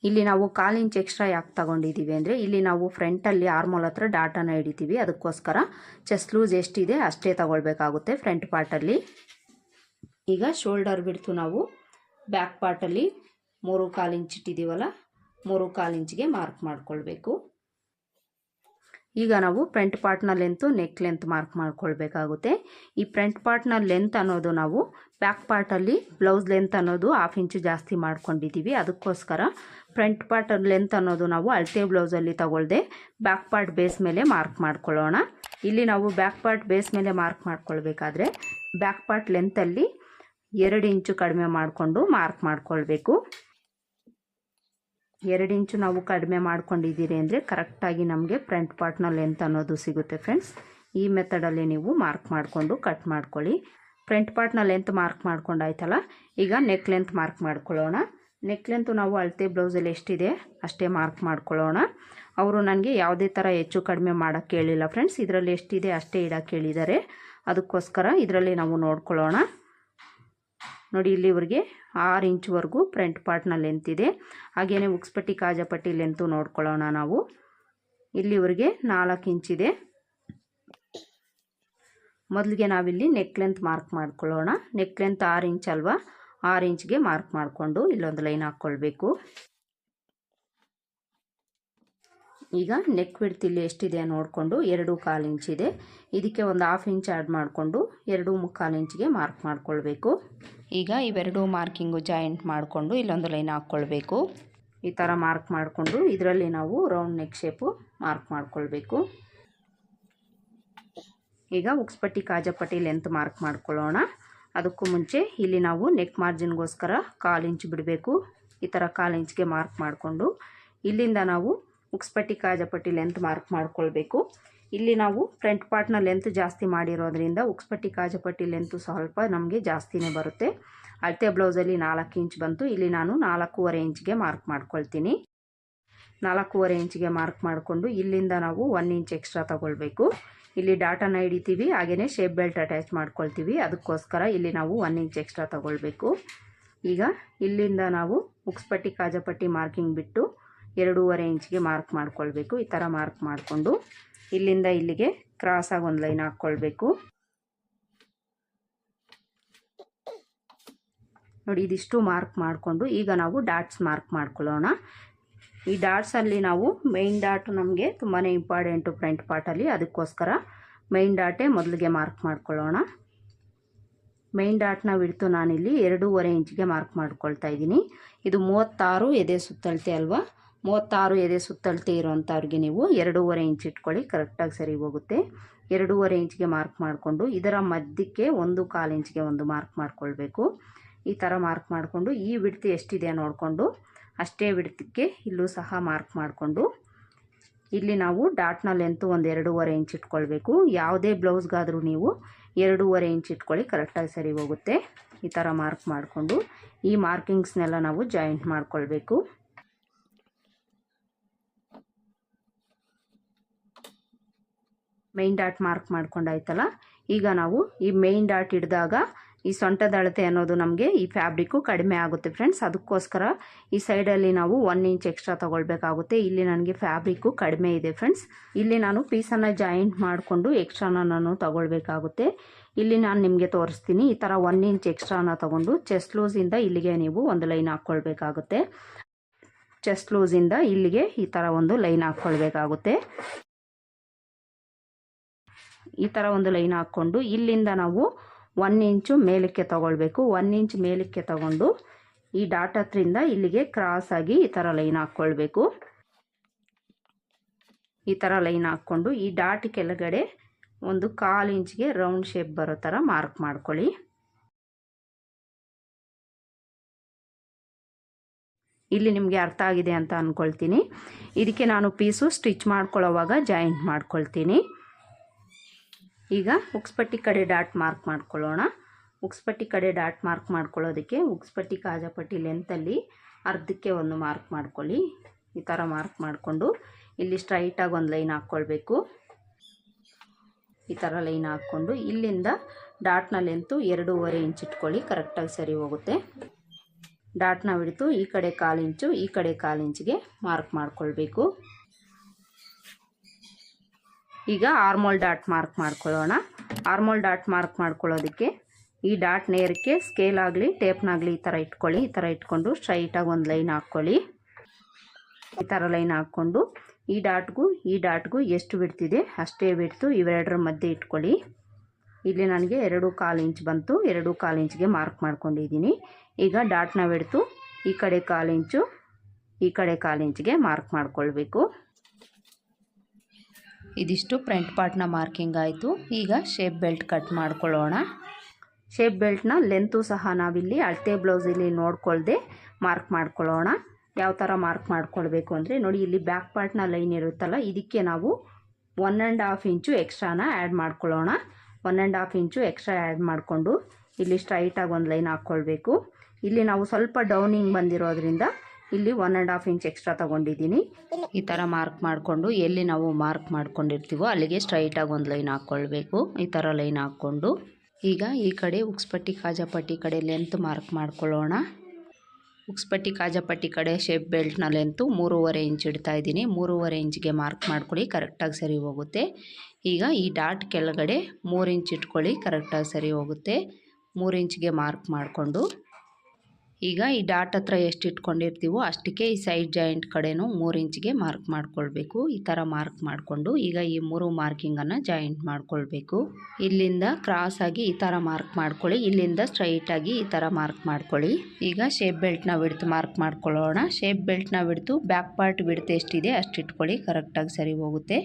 ಇಲ್ಲಿ ನಾವು ಕಾಲು ಇಂಚ್ ಎಕ್ಸ್ಟ್ರಾ ಯಾಕೆ ತಗೊಂಡಿದ್ದೀವಿ ಅಂದರೆ ಇಲ್ಲಿ ನಾವು ಫ್ರಂಟಲ್ಲಿ ಆರ್ಮೋಲ್ ಹತ್ರ ಡಾಟಾನ ಹಿಡಿತೀವಿ. ಅದಕ್ಕೋಸ್ಕರ ಚೆಸ್ಟ್ ಲೂಸ್ ಎಷ್ಟಿದೆ ಅಷ್ಟೇ ತಗೊಳ್ಬೇಕಾಗುತ್ತೆ ಫ್ರಂಟ್ ಪಾರ್ಟಲ್ಲಿ ಈಗ ಶೋಲ್ಡರ್ ಬಿಡ್ತು ನಾವು ಬ್ಯಾಕ್ ಪಾರ್ಟಲ್ಲಿ ಮೂರು ಕಾಲು ಇಂಚ್ ಇಟ್ಟಿದ್ದೀವಲ್ಲ ಮೂರು ಕಾಲು ಇಂಚ್ಗೆ ಮಾರ್ಕ್ ಮಾಡ್ಕೊಳ್ಬೇಕು. ಈಗ ನಾವು ಫ್ರಂಟ್ ಪಾರ್ಟ್ನ ಲೆಂತು ನೆಕ್ ಲೆಂತ್ ಮಾರ್ಕ್ ಮಾಡ್ಕೊಳ್ಬೇಕಾಗುತ್ತೆ. ಈ ಫ್ರಂಟ್ ಪಾರ್ಟ್ನ ಲೆಂತ್ ಅನ್ನೋದು ನಾವು ಬ್ಯಾಕ್ ಪಾರ್ಟಲ್ಲಿ ಬ್ಲೌಸ್ ಲೆಂತ್ ಅನ್ನೋದು ಹಾಫ್ ಇಂಚು ಜಾಸ್ತಿ ಮಾಡ್ಕೊಂಡಿದ್ದೀವಿ ಅದಕ್ಕೋಸ್ಕರ ಫ್ರಂಟ್ ಪಾರ್ಟ್ ಲೆಂತ್ ಅನ್ನೋದು ನಾವು ಅಳತೆ ಬ್ಲೌಸಲ್ಲಿ ತಗೊಳ್ದೆ ಬ್ಯಾಕ್ ಪಾರ್ಟ್ ಬೇಸ್ ಮೇಲೆ ಮಾರ್ಕ್ ಮಾಡ್ಕೊಳ್ಳೋಣ. ಇಲ್ಲಿ ನಾವು ಬ್ಯಾಕ್ ಪಾರ್ಟ್ ಬೇಸ್ ಮೇಲೆ ಮಾರ್ಕ್ ಮಾಡ್ಕೊಳ್ಬೇಕಾದ್ರೆ ಬ್ಯಾಕ್ ಪಾರ್ಟ್ ಲೆಂತಲ್ಲಿ ಎರಡು ಇಂಚು ಕಡಿಮೆ ಮಾಡಿಕೊಂಡು ಮಾರ್ಕ್ ಮಾಡ್ಕೊಳ್ಬೇಕು. ಎರಡು ಇಂಚು ನಾವು ಕಡಿಮೆ ಮಾಡ್ಕೊಂಡಿದ್ದೀರಿ ಅಂದರೆ ಕರೆಕ್ಟಾಗಿ ನಮಗೆ ಫ್ರಂಟ್ ಪಾರ್ಟ್ನ ಲೆಂತ್ ಅನ್ನೋದು ಸಿಗುತ್ತೆ ಫ್ರೆಂಡ್ಸ್ ಈ ಮೆಥಡಲ್ಲಿ ನೀವು ಮಾರ್ಕ್ ಮಾಡಿಕೊಂಡು ಕಟ್ ಮಾಡ್ಕೊಳ್ಳಿ. ಫ್ರಂಟ್ ಪಾರ್ಟ್ನ ಲೆಂತ್ ಮಾರ್ಕ್ ಮಾಡ್ಕೊಂಡಾಯ್ತಲ್ಲ ಈಗ ನೆಕ್ ಲೆಂತ್ ಮಾರ್ಕ್ ಮಾಡ್ಕೊಳ್ಳೋಣ. ನೆಕ್ ಲೆಂತ್ ನಾವು ಅಳತೆ ಬ್ಲೌಸಲ್ಲಿ ಎಷ್ಟಿದೆ? ಅಷ್ಟೇ ಮಾರ್ಕ್ ಮಾಡ್ಕೊಳ್ಳೋಣ. ಅವರು ನನಗೆ ಯಾವುದೇ ಥರ ಹೆಚ್ಚು ಕಡಿಮೆ ಮಾಡೋಕ್ಕೆ ಹೇಳಿಲ್ಲ ಫ್ರೆಂಡ್ಸ್ ಇದರಲ್ಲಿ ಎಷ್ಟಿದೆ ಅಷ್ಟೇ ಇಡೋಕ್ಕೆ ಹೇಳಿದ್ದಾರೆ. ಅದಕ್ಕೋಸ್ಕರ ಇದರಲ್ಲಿ ನಾವು ನೋಡ್ಕೊಳ್ಳೋಣ. ನೋಡಿ ಇಲ್ಲಿವರೆಗೆ ಆರು ಇಂಚ್ವರೆಗೂ ಫ್ರಂಟ್ ಪಾರ್ಟ್ನ ಲೆಂತ್ ಇದೆ. ಹಾಗೆಯೇ ಉಕ್ಸ್ಪಟ್ಟಿ ಕಾಜಾಪಟ್ಟಿ ಲೆಂತು ನೋಡ್ಕೊಳ್ಳೋಣ ನಾವು. ಇಲ್ಲಿವರೆಗೆ ನಾಲ್ಕು ಇಂಚಿದೆ ಮೊದಲಿಗೆ ನಾವಿಲ್ಲಿ ನೆಕ್ ಲೆಂತ್ ಮಾರ್ಕ್ ಮಾಡ್ಕೊಳ್ಳೋಣ. ನೆಕ್ ಲೆಂತ್ ಆರು ಇಂಚ್ ಅಲ್ವಾ? ಆರು ಇಂಚ್ಗೆ ಮಾರ್ಕ್ ಮಾಡಿಕೊಂಡು ಇಲ್ಲೊಂದು ಲೈನ್ ಹಾಕ್ಕೊಳ್ಬೇಕು. ಈಗ ನೆಕ್ ವಿಡ್ತ್ ಇಲ್ಲಿ ಎಷ್ಟಿದೆ ನೋಡಿಕೊಂಡು ಎರಡು ಕಾಲು ಇಂಚಿದೆ ಇದಕ್ಕೆ ಒಂದು ಹಾಫ್ ಇಂಚ್ ಆ್ಯಡ್ ಮಾಡಿಕೊಂಡು ಎರಡು ಮುಕ್ಕಾಲು ಇಂಚಿಗೆ ಮಾರ್ಕ್ ಮಾಡ್ಕೊಳ್ಬೇಕು. ಈಗ ಇವೆರಡು ಮಾರ್ಕಿಂಗು ಜಾಯಿಂಟ್ ಮಾಡಿಕೊಂಡು ಇಲ್ಲೊಂದು ಲೈನ್ ಹಾಕ್ಕೊಳ್ಬೇಕು. ಈ ಥರ ಮಾರ್ಕ್ ಮಾಡಿಕೊಂಡು ಇದರಲ್ಲಿ ನಾವು ರೌಂಡ್ ನೆಕ್ ಶೇಪು ಮಾರ್ಕ್ ಮಾಡ್ಕೊಳ್ಬೇಕು. ಈಗ ಉಕ್ಸ್ಪಟ್ಟಿ ಕಾಜಪಟ್ಟಿ ಲೆಂತ್ ಮಾರ್ಕ್ ಮಾಡ್ಕೊಳ್ಳೋಣ. ಅದಕ್ಕೂ ಮುಂಚೆ ಇಲ್ಲಿ ನಾವು ನೆಕ್ ಮಾರ್ಜಿನ್ಗೋಸ್ಕರ ಕಾಲು ಇಂಚ್ ಬಿಡಬೇಕು. ಈ ಥರ ಕಾಲು ಇಂಚ್ಗೆ ಮಾರ್ಕ್ ಮಾಡಿಕೊಂಡು ಇಲ್ಲಿಂದ ನಾವು ಉಕ್ಸ್ಪಟ್ಟಿ ಕಾಜಪಟ್ಟಿ ಲೆಂತ್ ಮಾರ್ಕ್ ಮಾಡ್ಕೊಳ್ಬೇಕು. ಇಲ್ಲಿ ನಾವು ಫ್ರಂಟ್ ಪಾರ್ಟ್ನ ಲೆಂತ್ ಜಾಸ್ತಿ ಮಾಡಿರೋದ್ರಿಂದ ಉಕ್ಸ್ಪಟ್ಟಿ ಕಾಜಪಟ್ಟಿ ಲೆಂತು ಸ್ವಲ್ಪ ನಮಗೆ ಜಾಸ್ತಿನೇ ಬರುತ್ತೆ. ಅಳತೆ ಬ್ಲೌಸಲ್ಲಿ ನಾಲ್ಕು ಇಂಚ್ ಬಂತು. ಇಲ್ಲಿ ನಾನು ನಾಲ್ಕೂವರೆ ಇಂಚ್ಗೆ ಮಾರ್ಕ್ ಮಾಡ್ಕೊಳ್ತೀನಿ. ನಾಲ್ಕೂವರೆ ಇಂಚ್ಗೆ ಮಾರ್ಕ್ ಮಾಡಿಕೊಂಡು ಇಲ್ಲಿಂದ ನಾವು ಒನ್ ಇಂಚ್ ಎಕ್ಸ್ಟ್ರಾ ತಗೊಳ್ಬೇಕು. ಇಲ್ಲಿ ಡಾಟಾನ ಹಿಡಿತೀವಿ. ಹಾಗೆಯೇ ಶೇಪ್ ಬೆಲ್ಟ್ ಅಟ್ಯಾಚ್ ಮಾಡ್ಕೊಳ್ತೀವಿ. ಅದಕ್ಕೋಸ್ಕರ ಇಲ್ಲಿ ನಾವು ಒನ್ ಇಂಚ್ ಎಕ್ಸ್ಟ್ರಾ ತಗೊಳ್ಬೇಕು. ಈಗ ಇಲ್ಲಿಂದ ನಾವು ಉಕ್ಸ್ಪಟ್ಟಿ ಕಾಜಪಟ್ಟಿ ಮಾರ್ಕಿಂಗ್ ಬಿಟ್ಟು ಎರಡೂವರೆ ಇಂಚಿಗೆ ಮಾರ್ಕ್ ಮಾಡ್ಕೊಳ್ಬೇಕು. ಈ ಥರ ಮಾರ್ಕ್ ಮಾಡಿಕೊಂಡು ಇಲ್ಲಿಂದ ಇಲ್ಲಿಗೆ ಕ್ರಾಸಾಗಿ ಒಂದು ಲೈನ್ ಹಾಕ್ಕೊಳ್ಬೇಕು. ನೋಡಿ, ಇದಿಷ್ಟು ಮಾರ್ಕ್ ಮಾಡಿಕೊಂಡು ಈಗ ನಾವು ಡಾಟ್ಸ್ ಮಾರ್ಕ್ ಮಾಡ್ಕೊಳ್ಳೋಣ. ಈ ಡಾಟ್ಸಲ್ಲಿ ನಾವು ಮೈನ್ ಡಾಟ್ ನಮಗೆ ತುಂಬಾ ಇಂಪಾರ್ಟೆಂಟು ಫ್ರಂಟ್ ಪಾರ್ಟಲ್ಲಿ ಅದಕ್ಕೋಸ್ಕರ ಮೈನ್ ಡಾಟೇ ಮೊದಲಿಗೆ ಮಾರ್ಕ್ ಮಾಡ್ಕೊಳ್ಳೋಣ. ಮೈನ್ ಡಾಟ್ನ ಬಿಡ್ತು ನಾನಿಲ್ಲಿ ಎರಡೂವರೆ ಇಂಚಿಗೆ ಮಾರ್ಕ್ ಮಾಡ್ಕೊಳ್ತಾ ಇದ್ದೀನಿ. ಇದು ಮೂವತ್ತಾರು ಎದೆ ಸುತ್ತಳತೆ ಅಲ್ವಾ? ಮೂವತ್ತಾರು ಎದೆ ಸುತ್ತಳತೆ ಇರೋವಂಥವ್ರಿಗೆ ನೀವು ಎರಡೂವರೆ ಇಂಚ್ ಇಟ್ಕೊಳ್ಳಿ ಕರೆಕ್ಟಾಗಿ ಸರಿ ಹೋಗುತ್ತೆ. ಎರಡೂವರೆ ಇಂಚ್ಗೆ ಮಾರ್ಕ್ ಮಾಡಿಕೊಂಡು, ಇದರ ಮಧ್ಯಕ್ಕೆ ಒಂದು ಕಾಲು ಇಂಚ್ಗೆ ಒಂದು ಮಾರ್ಕ್ ಮಾಡಿಕೊಳ್ಬೇಕು. ಈ ಥರ ಮಾರ್ಕ್ ಮಾಡಿಕೊಂಡು, ಈ ಬಿಡ್ತಿ ಎಷ್ಟಿದೆ ನೋಡಿಕೊಂಡು, ಅಷ್ಟೇ ಬಿಡ್ತಕ್ಕೆ ಇಲ್ಲೂ ಸಹ ಮಾರ್ಕ್ ಮಾಡಿಕೊಂಡು, ಇಲ್ಲಿ ನಾವು ಡಾಟ್ನ ಲೆಂತು ಒಂದು ಎರಡೂವರೆ ಇಂಚ್ ಇಟ್ಕೊಳ್ಬೇಕು. ಯಾವುದೇ ಬ್ಲೌಸ್ಗಾದರೂ ನೀವು ಎರಡೂವರೆ ಇಂಚ್ ಇಟ್ಕೊಳ್ಳಿ ಕರೆಕ್ಟಾಗಿ ಸರಿ ಹೋಗುತ್ತೆ. ಈ ಥರ ಮಾರ್ಕ್ ಮಾಡಿಕೊಂಡು, ಈ ಮಾರ್ಕಿಂಗ್ಸ್ನೆಲ್ಲ ನಾವು ಜಾಯಿಂಟ್ ಮಾಡ್ಕೊಳ್ಬೇಕು. ಮೈನ್ ಡಾಟ್ ಮಾರ್ಕ್ ಮಾಡ್ಕೊಂಡಾಯ್ತಲ್ಲ? ಈಗ ನಾವು ಈ ಮೈನ್ ಡಾಟ್ ಹಿಡಿದಾಗ ಈ ಸೊಂಟದ ಅಳತೆ ಅನ್ನೋದು ನಮಗೆ ಈ ಫ್ಯಾಬ್ರಿಕ್ಕು ಕಡಿಮೆ ಆಗುತ್ತೆ ಫ್ರೆಂಡ್ಸ್ ಅದಕ್ಕೋಸ್ಕರ ಈ ಸೈಡಲ್ಲಿ ನಾವು ಒನ್ ಇಂಚ್ ಎಕ್ಸ್ಟ್ರಾ ತೊಗೊಳ್ಬೇಕಾಗುತ್ತೆ. ಇಲ್ಲಿ ನನಗೆ ಫ್ಯಾಬ್ರಿಕ್ಕು ಕಡಿಮೆ ಇದೆ ಫ್ರೆಂಡ್ಸ್ ಇಲ್ಲಿ ನಾನು ಪೀಸನ್ನು ಜಾಯಿಂಟ್ ಮಾಡಿಕೊಂಡು ಎಕ್ಸ್ಟ್ರಾನ ನಾನು ತಗೊಳ್ಬೇಕಾಗುತ್ತೆ. ಇಲ್ಲಿ ನಾನು ನಿಮಗೆ ತೋರಿಸ್ತೀನಿ. ಈ ಥರ ಒನ್ ಇಂಚ್ ಎಕ್ಸ್ಟ್ರಾನ ತೊಗೊಂಡು ಚೆಸ್ಟ್ ಲೂಸಿಂದ ಇಲ್ಲಿಗೆ ನೀವು ಒಂದು ಲೈನ್ ಹಾಕ್ಕೊಳ್ಬೇಕಾಗುತ್ತೆ. ಚೆಸ್ಟ್ ಲೂಸಿಂದ ಇಲ್ಲಿಗೆ ಈ ಥರ ಒಂದು ಲೈನ್ ಹಾಕ್ಕೊಳ್ಬೇಕಾಗುತ್ತೆ. ಈ ಥರ ಒಂದು ಲೈನ್ ಹಾಕ್ಕೊಂಡು ಇಲ್ಲಿಂದ ನಾವು ಒನ್ ಇಂಚು ಮೇಲಕ್ಕೆ ತಗೊಳ್ಬೇಕು. ಒನ್ ಇಂಚ್ ಮೇಲಕ್ಕೆ ತಗೊಂಡು ಈ ಡಾಟ್ ಹತ್ರಿಂದ ಇಲ್ಲಿಗೆ ಕ್ರಾಸ್ ಆಗಿ ಈ ಥರ ಲೈನ್ ಹಾಕ್ಕೊಳ್ಬೇಕು. ಈ ಥರ ಲೈನ್ ಹಾಕ್ಕೊಂಡು ಈ ಡಾಟ್ ಕೆಳಗಡೆ ಒಂದು ಕಾಲು ಇಂಚ್ಗೆ ರೌಂಡ್ ಶೇಪ್ ಬರೋ ಥರ ಮಾರ್ಕ್ ಮಾಡ್ಕೊಳ್ಳಿ. ಇಲ್ಲಿ ನಿಮಗೆ ಅರ್ಥ ಆಗಿದೆ ಅಂತ ಅಂದ್ಕೊಳ್ತೀನಿ ಇದಕ್ಕೆ ನಾನು ಪೀಸು ಸ್ಟಿಚ್ ಮಾಡ್ಕೊಳ್ಳೋವಾಗ ಜಾಯಿಂಟ್ ಮಾಡ್ಕೊಳ್ತೀನಿ. ಈಗ ಉಕ್ಸ್ಪಟ್ಟಿ ಕಡೆ ಡಾಟ್ ಮಾರ್ಕ್ ಮಾಡ್ಕೊಳ್ಳೋಣ. ಉಕ್ಸ್ಪಟ್ಟಿ ಕಡೆ ಡಾಟ್ ಮಾರ್ಕ್ ಮಾಡ್ಕೊಳ್ಳೋದಕ್ಕೆ ಉಕ್ಸ್ಪಟ್ಟಿ ಕಾಜಾಪಟ್ಟಿ ಲೆಂತಲ್ಲಿ ಅರ್ಧಕ್ಕೆ ಒಂದು ಮಾರ್ಕ್ ಮಾಡ್ಕೊಳ್ಳಿ. ಈ ಥರ ಮಾರ್ಕ್ ಮಾಡಿಕೊಂಡು ಇಲ್ಲಿ ಸ್ಟ್ರೈಟಾಗಿ ಒಂದು ಲೈನ್ ಹಾಕ್ಕೊಳ್ಬೇಕು. ಈ ಥರ ಲೈನ್ ಹಾಕ್ಕೊಂಡು ಇಲ್ಲಿಂದ ಡಾಟ್ನ ಲೆಂತು ಎರಡೂವರೆ ಇಂಚ್ ಇಟ್ಕೊಳ್ಳಿ ಕರೆಕ್ಟಾಗಿ ಸರಿ ಹೋಗುತ್ತೆ. ಡಾಟ್ನ ಹಿಡಿತು ಈ ಕಡೆ ಕಾಲು ಇಂಚು ಈ ಕಡೆ ಕಾಲು ಇಂಚಿಗೆ ಮಾರ್ಕ್ ಮಾಡ್ಕೊಳ್ಬೇಕು. ಈಗ ಆರ್ಮೋಲ್ ಡಾಟ್ ಮಾರ್ಕ್ ಮಾಡ್ಕೊಳ್ಳೋಣ. ಆರ್ಮೋಲ್ ಡಾಟ್ ಮಾರ್ಕ್ ಮಾಡ್ಕೊಳ್ಳೋದಕ್ಕೆ ಈ ಡಾಟ್ ನೇರಕ್ಕೆ ಸ್ಕೇಲ್ ಆಗಲಿ ಟೇಪ್ನಾಗಲಿ ಈ ಥರ ಇಟ್ಕೊಳ್ಳಿ. ಈ ಥರ ಇಟ್ಕೊಂಡು ಸ್ಟ್ರೈಟಾಗಿ ಒಂದು ಲೈನ್ ಹಾಕ್ಕೊಳ್ಳಿ. ಈ ಥರ ಲೈನ್ ಹಾಕ್ಕೊಂಡು ಈ ಡಾಟ್ಗೂ ಈ ಡಾಟ್ಗೂ ಎಷ್ಟು ಬಿಡ್ತಿದೆ ಅಷ್ಟೇ ಬಿಡ್ತು ಇವೆರಡರ ಮಧ್ಯೆ ಇಟ್ಕೊಳ್ಳಿ. ಇಲ್ಲಿ ನನಗೆ ಎರಡು ಕಾಲು ಇಂಚ್ ಬಂತು. ಎರಡು ಕಾಲು ಇಂಚ್ಗೆ ಮಾರ್ಕ್ ಮಾಡ್ಕೊಂಡಿದ್ದೀನಿ. ಈಗ ಡಾಟ್ನ ಬಿಡ್ತು ಈ ಕಡೆ ಕಾಲು ಇಂಚು, ಈ ಕಡೆ ಕಾಲು ಇಂಚ್ಗೆ ಮಾರ್ಕ್ ಮಾಡ್ಕೊಳ್ಬೇಕು. ಇದಿಷ್ಟು ಫ್ರಂಟ್ ಪಾರ್ಟ್ನ ಮಾರ್ಕಿಂಗ್ ಆಯಿತು. ಈಗ ಶೇಪ್ ಬೆಲ್ಟ್ ಕಟ್ ಮಾಡ್ಕೊಳ್ಳೋಣ. ಶೇಪ್ ಬೆಲ್ಟ್ನ ಲೆಂತು ಸಹ ನಾವಿಲ್ಲಿ ಅಳತೆ ಬ್ಲೌಸಲ್ಲಿ ನೋಡ್ಕೊಳ್ದೆ ಮಾರ್ಕ್ ಮಾಡ್ಕೊಳ್ಳೋಣ. ಯಾವ ಥರ ಮಾರ್ಕ್ ಮಾಡ್ಕೊಳ್ಬೇಕು ಅಂದರೆ ನೋಡಿ ಇಲ್ಲಿ ಬ್ಯಾಕ್ ಪಾರ್ಟ್ನ ಲೈನ್ ಇರುತ್ತಲ್ಲ, ಇದಕ್ಕೆ ನಾವು ಒನ್ ಆ್ಯಂಡ್ ಹಾಫ್ ಇಂಚು ಎಕ್ಸ್ಟ್ರಾನ ಆ್ಯಡ್ ಮಾಡ್ಕೊಳ್ಳೋಣ. One and half inch extra add ಮಾಡಿಕೊಂಡು ಇಲ್ಲಿ ಸ್ಟ್ರೈಟಾಗಿ ಒಂದು ಲೈನ್ ಹಾಕ್ಕೊಳ್ಬೇಕು. ಇಲ್ಲಿ ನಾವು ಸ್ವಲ್ಪ ಡೌನಿಂಗ್ ಬಂದಿರೋದ್ರಿಂದ ಇಲ್ಲಿ one and half inch extra ತೊಗೊಂಡಿದ್ದೀನಿ. ಈ ಥರ ಮಾರ್ಕ್ ಮಾಡಿಕೊಂಡು ಎಲ್ಲಿ ನಾವು ಮಾರ್ಕ್ ಮಾಡ್ಕೊಂಡಿರ್ತೀವೋ ಅಲ್ಲಿಗೆ ಸ್ಟ್ರೈಟಾಗಿ ಒಂದು ಲೈನ್ ಹಾಕ್ಕೊಳ್ಬೇಕು ಈ ಥರ ಲೈನ್ ಹಾಕ್ಕೊಂಡು. ಈಗ ಈ ಕಡೆ ಉಕ್ಸ್ಪಟ್ಟಿ ಕಾಜಾಪಟ್ಟಿ ಕಡೆ ಲೆಂತ್ ಮಾರ್ಕ್ ಮಾಡ್ಕೊಳ್ಳೋಣ. ಉಕ್ಸ್ಪಟ್ಟಿ ಕಾಜಾಪಟ್ಟಿ ಕಡೆ ಶೇಪ್ ಬೆಲ್ಟ್ನ ಲೆಂತು ಮೂರುವರೆ ಇಂಚ್ ಇಡ್ತಾ ಇದ್ದೀನಿ. ಮೂರುವರೆ ಇಂಚ್ಗೆ ಮಾರ್ಕ್ ಮಾಡ್ಕೊಳ್ಳಿ ಕರೆಕ್ಟಾಗಿ ಸರಿ ಹೋಗುತ್ತೆ. ಈಗ ಈ ಡಾಟ್ ಕೆಳಗಡೆ ಮೂರು ಇಂಚ್ ಇಟ್ಕೊಳ್ಳಿ ಕರೆಕ್ಟಾಗಿ ಸರಿ ಹೋಗುತ್ತೆ. ಮೂರು ಇಂಚ್ಗೆ ಮಾರ್ಕ್ ಮಾಡಿಕೊಂಡು. ಈಗ ಈ ಡಾಟ್ ಹತ್ರ ಎಷ್ಟು ಇಟ್ಕೊಂಡಿರ್ತೀವೋ ಅಷ್ಟಕ್ಕೆ ಈ ಸೈಡ್ ಜಾಯಿಂಟ್ ಕಡೆನೂ ಮೂರು ಇಂಚಿಗೆ ಮಾರ್ಕ್ ಮಾಡ್ಕೊಳ್ಬೇಕು. ಈ ಥರ ಮಾರ್ಕ್ ಮಾಡಿಕೊಂಡು ಈಗ ಈ ಮೂರು ಮಾರ್ಕಿಂಗನ್ನು ಜಾಯಿಂಟ್ ಮಾಡ್ಕೊಳ್ಬೇಕು. ಇಲ್ಲಿಂದ ಕ್ರಾಸ್ ಆಗಿ ಈ ಥರ ಮಾರ್ಕ್ ಮಾಡ್ಕೊಳ್ಳಿ. ಇಲ್ಲಿಂದ ಸ್ಟ್ರೈಟಾಗಿ ಈ ಥರ ಮಾರ್ಕ್ ಮಾಡ್ಕೊಳ್ಳಿ. ಈಗ ಶೇಪ್ ಬೆಲ್ಟ್ನ ಬಿಡ್ತು ಮಾರ್ಕ್ ಮಾಡ್ಕೊಳ್ಳೋಣ. ಶೇಪ್ ಬೆಲ್ಟ್ನ ಬಿಡ್ತು ಬ್ಯಾಕ್ ಪಾರ್ಟ್ ಬಿಡ್ತು ಎಷ್ಟಿದೆ ಅಷ್ಟು ಇಟ್ಕೊಳ್ಳಿ. ಕರೆಕ್ಟಾಗಿ ಸರಿ ಹೋಗುತ್ತೆ.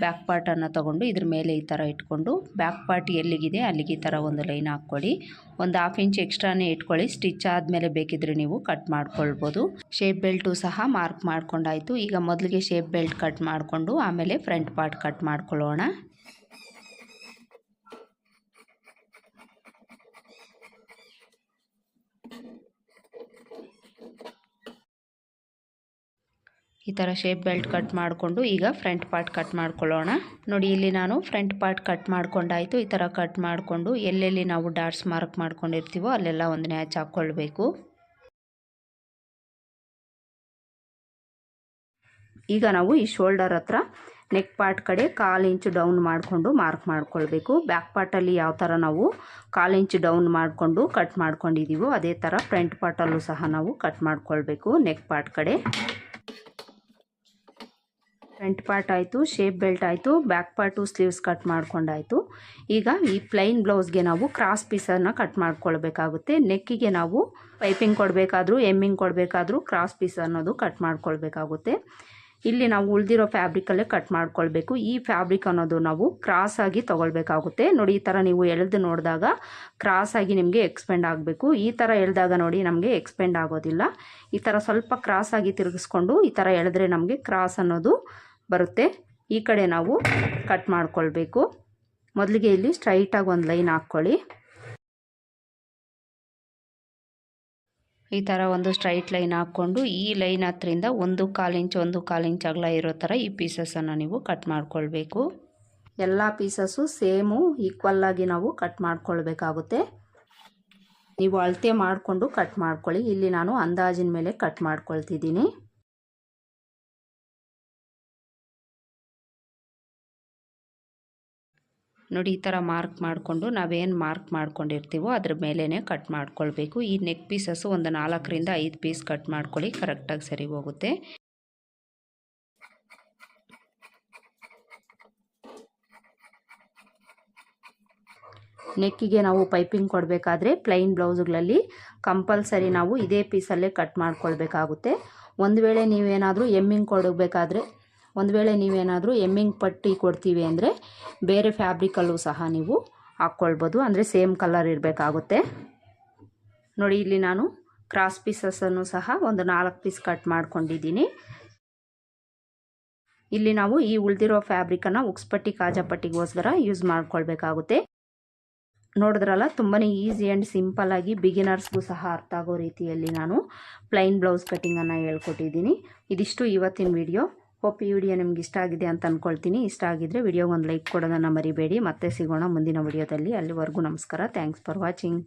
ಬ್ಯಾಕ್ ಪಾರ್ಟನ್ನು ತೊಗೊಂಡು ಇದ್ರ ಮೇಲೆ ಈ ಥರ ಇಟ್ಕೊಂಡು ಬ್ಯಾಕ್ ಪಾರ್ಟ್ ಎಲ್ಲಿಗಿದೆ ಅಲ್ಲಿಗೆ ಈ ಥರ ಒಂದು ಲೈನ್ ಹಾಕ್ಕೊಳ್ಳಿ. ಒಂದು ಹಾಫ್ ಇಂಚ್ ಎಕ್ಸ್ಟ್ರಾನೇ ಇಟ್ಕೊಳ್ಳಿ. ಸ್ಟಿಚ್ ಆದಮೇಲೆ ಬೇಕಿದ್ರೆ ನೀವು ಕಟ್ ಮಾಡ್ಕೊಳ್ಬೋದು. ಶೇಪ್ ಬೆಲ್ಟು ಸಹ ಮಾರ್ಕ್ ಮಾಡ್ಕೊಂಡಾಯಿತು. ಈಗ ಮೊದಲಿಗೆ ಶೇಪ್ ಬೆಲ್ಟ್ ಕಟ್ ಮಾಡಿಕೊಂಡು ಆಮೇಲೆ ಫ್ರಂಟ್ ಪಾರ್ಟ್ ಕಟ್ ಮಾಡ್ಕೊಳ್ಳೋಣ. ಈ ಥರ ಶೇಪ್ ಬೆಲ್ಟ್ ಕಟ್ ಮಾಡಿಕೊಂಡು ಈಗ ಫ್ರಂಟ್ ಪಾರ್ಟ್ ಕಟ್ ಮಾಡ್ಕೊಳ್ಳೋಣ. ನೋಡಿ, ಇಲ್ಲಿ ನಾನು ಫ್ರಂಟ್ ಪಾರ್ಟ್ ಕಟ್ ಮಾಡ್ಕೊಂಡಾಯಿತು. ಈ ಥರ ಕಟ್ ಮಾಡಿಕೊಂಡು ಎಲ್ಲೆಲ್ಲಿ ನಾವು ಡಾಟ್ಸ್ ಮಾರ್ಕ್ ಮಾಡ್ಕೊಂಡಿರ್ತೀವೋ ಅಲ್ಲೆಲ್ಲ ಒಂದು ನ್ಯಾಚ್ ಹಾಕ್ಕೊಳ್ಬೇಕು. ಈಗ ನಾವು ಈ ಶೋಲ್ಡರ್ ಹತ್ರ ನೆಕ್ ಪಾರ್ಟ್ ಕಡೆ ಕಾಲು ಇಂಚು ಡೌನ್ ಮಾಡಿಕೊಂಡು ಮಾರ್ಕ್ ಮಾಡ್ಕೊಳ್ಬೇಕು. ಬ್ಯಾಕ್ ಪಾರ್ಟಲ್ಲಿ ಯಾವ ಥರ ನಾವು ಕಾಲು ಇಂಚು ಡೌನ್ ಮಾಡಿಕೊಂಡು ಕಟ್ ಮಾಡ್ಕೊಂಡಿದ್ದೀವೋ ಅದೇ ಥರ ಫ್ರಂಟ್ ಪಾರ್ಟಲ್ಲೂ ಸಹ ನಾವು ಕಟ್ ಮಾಡ್ಕೊಳ್ಬೇಕು ನೆಕ್ ಪಾರ್ಟ್ ಕಡೆ. ಫ್ರಂಟ್ ಪಾರ್ಟ್ ಆಯಿತು ಶೇಪ್ ಬೆಲ್ಟ್ ಆಯಿತು ಬ್ಯಾಕ್ ಪಾರ್ಟು ಸ್ಲೀವ್ಸ್ ಕಟ್ ಮಾಡ್ಕೊಂಡಾಯಿತು. ಈಗ ಈ ಪ್ಲೈನ್ ಬ್ಲೌಸ್ಗೆ ನಾವು ಕ್ರಾಸ್ ಪೀಸನ್ನು ಕಟ್ ಮಾಡ್ಕೊಳ್ಬೇಕಾಗುತ್ತೆ. ನೆಕ್ಕಿಗೆ ನಾವು ಪೈಪಿಂಗ್ ಕೊಡಬೇಕಾದ್ರೂ ಎಮ್ಮಿಂಗ್ ಕೊಡಬೇಕಾದ್ರೂ ಕ್ರಾಸ್ ಪೀಸ್ ಅನ್ನೋದು ಕಟ್ ಮಾಡ್ಕೊಳ್ಬೇಕಾಗುತ್ತೆ. ಇಲ್ಲಿ ನಾವು ಉಳಿದಿರೋ ಫ್ಯಾಬ್ರಿಕಲ್ಲೇ ಕಟ್ ಮಾಡ್ಕೊಳ್ಬೇಕು. ಈ ಫ್ಯಾಬ್ರಿಕ್ ಅನ್ನೋದು ನಾವು ಕ್ರಾಸ್ ಆಗಿ ತೊಗೊಳ್ಬೇಕಾಗುತ್ತೆ. ನೋಡಿ, ಈ ಥರ ನೀವು ಎಳೆದು ನೋಡಿದಾಗ ಕ್ರಾಸ್ ಆಗಿ ನಿಮಗೆ ಎಕ್ಸ್ಪೆಂಡ್ ಆಗಬೇಕು. ಈ ಥರ ಎಳೆದಾಗ ನೋಡಿ ನಮಗೆ ಎಕ್ಸ್ಪೆಂಡ್ ಆಗೋದಿಲ್ಲ. ಈ ಥರ ಸ್ವಲ್ಪ ಕ್ರಾಸ್ ಆಗಿ ತಿರುಗಿಸ್ಕೊಂಡು ಈ ಥರ ಎಳೆದ್ರೆ ನಮಗೆ ಕ್ರಾಸ್ ಅನ್ನೋದು ಬರುತ್ತೆ. ಈ ಕಡೆ ನಾವು ಕಟ್ ಮಾಡ್ಕೊಳ್ಬೇಕು. ಮೊದಲಿಗೆ ಇಲ್ಲಿ ಸ್ಟ್ರೈಟಾಗಿ ಒಂದು ಲೈನ್ ಹಾಕ್ಕೊಳ್ಳಿ. ಈ ಥರ ಒಂದು ಸ್ಟ್ರೈಟ್ ಲೈನ್ ಹಾಕ್ಕೊಂಡು ಈ ಲೈನ್ ಹತ್ರಿಂದ ಒಂದು ಕಾಲು ಇಂಚ್ ಒಂದು ಕಾಲು ಇಂಚ್ ಅಗಲ ಇರೋ ಥರ ಈ ಪೀಸಸ್ಸನ್ನು ನೀವು ಕಟ್ ಮಾಡ್ಕೊಳ್ಬೇಕು. ಎಲ್ಲ ಪೀಸಸ್ಸು ಸೇಮು ಈಕ್ವಲ್ಲಾಗಿ ನಾವು ಕಟ್ ಮಾಡ್ಕೊಳ್ಬೇಕಾಗುತ್ತೆ. ನೀವು ಅಳತೆ ಮಾಡಿಕೊಂಡು ಕಟ್ ಮಾಡ್ಕೊಳ್ಳಿ. ಇಲ್ಲಿ ನಾನು ಅಂದಾಜಿನ ಮೇಲೆ ಕಟ್ ಮಾಡ್ಕೊಳ್ತಿದ್ದೀನಿ. ನೋಡಿ, ಈ ಥರ ಮಾರ್ಕ್ ಮಾಡಿಕೊಂಡು ನಾವೇನು ಮಾರ್ಕ್ ಮಾಡ್ಕೊಂಡಿರ್ತೀವೋ ಅದ್ರ ಮೇಲೇ ಕಟ್ ಮಾಡ್ಕೊಳ್ಬೇಕು. ಈ ನೆಕ್ ಪೀಸಸ್ಸು ಒಂದು ನಾಲ್ಕರಿಂದ ಐದು ಪೀಸ್ ಕಟ್ ಮಾಡ್ಕೊಳ್ಳಿ ಕರೆಕ್ಟಾಗಿ ಸರಿ ಹೋಗುತ್ತೆ. ನೆಕ್ಕಿಗೆ ನಾವು ಪೈಪಿಂಗ್ ಕೊಡಬೇಕಾದ್ರೆ ಪ್ಲೈನ್ ಬ್ಲೌಸ್ಗಳಲ್ಲಿ ಕಂಪಲ್ಸರಿ ನಾವು ಇದೇ ಪೀಸಲ್ಲೇ ಕಟ್ ಮಾಡ್ಕೊಳ್ಬೇಕಾಗುತ್ತೆ. ಒಂದು ವೇಳೆ ನೀವೇನಾದರೂ ಎಮ್ಮಿಂಗ್ ಕೊಡಬೇಕಾದ್ರೆ ಒಂದು ವೇಳೆ ನೀವೇನಾದರೂ ಎಮ್ಮಿಂಗ್ ಪಟ್ಟಿ ಕೊಡ್ತೀವಿ ಅಂದರೆ ಬೇರೆ ಫ್ಯಾಬ್ರಿಕಲ್ಲೂ ಸಹ ನೀವು ಹಾಕ್ಕೊಳ್ಬೋದು. ಅಂದರೆ ಸೇಮ್ ಕಲರ್ ಇರಬೇಕಾಗುತ್ತೆ. ನೋಡಿ, ಇಲ್ಲಿ ನಾನು ಕ್ರಾಸ್ ಪೀಸಸ್ಸನ್ನು ಸಹ ಒಂದು ನಾಲ್ಕು ಪೀಸ್ ಕಟ್ ಮಾಡ್ಕೊಂಡಿದ್ದೀನಿ. ಇಲ್ಲಿ ನಾವು ಈ ಉಳಿದಿರೋ ಫ್ಯಾಬ್ರಿಕನ್ನು ಉಕ್ಸ್ಪಟ್ಟಿ ಕಾಜಾಪಟ್ಟಿಗೋಸ್ಕರ ಯೂಸ್ ಮಾಡ್ಕೊಳ್ಬೇಕಾಗುತ್ತೆ. ನೋಡಿದ್ರಲ್ಲ ತುಂಬಾ ಈಸಿ ಆ್ಯಂಡ್ ಸಿಂಪಲ್ಲಾಗಿ ಬಿಗಿನರ್ಸ್ಗೂ ಸಹ ಅರ್ಥ ಆಗೋ ರೀತಿಯಲ್ಲಿ ನಾನು ಪ್ಲೈನ್ ಬ್ಲೌಸ್ ಕಟ್ಟಿಂಗನ್ನು ಹೇಳ್ಕೊಟ್ಟಿದ್ದೀನಿ. ಇದಿಷ್ಟು ಇವತ್ತಿನ ವಿಡಿಯೋ. ಹೋಪ್ ಈ ವಿಡಿಯೋ ನಿಮ್ಗೆ ಇಷ್ಟ ಆಗಿದೆ ಅಂತ ಅಂದ್ಕೊಳ್ತೀನಿ ಇಷ್ಟ ಆಗಿದ್ರೆ ವಿಡಿಯೋಗೆ ಒಂದು ಲೈಕ್ ಕೊಡೋದನ್ನು ಮರಿಬೇಡಿ. ಮತ್ತೆ ಸಿಗೋಣ ಮುಂದಿನ ವಿಡಿಯೋದಲ್ಲಿ ಅಲ್ಲಿವರೆಗೂ ನಮಸ್ಕಾರ. Thanks for watching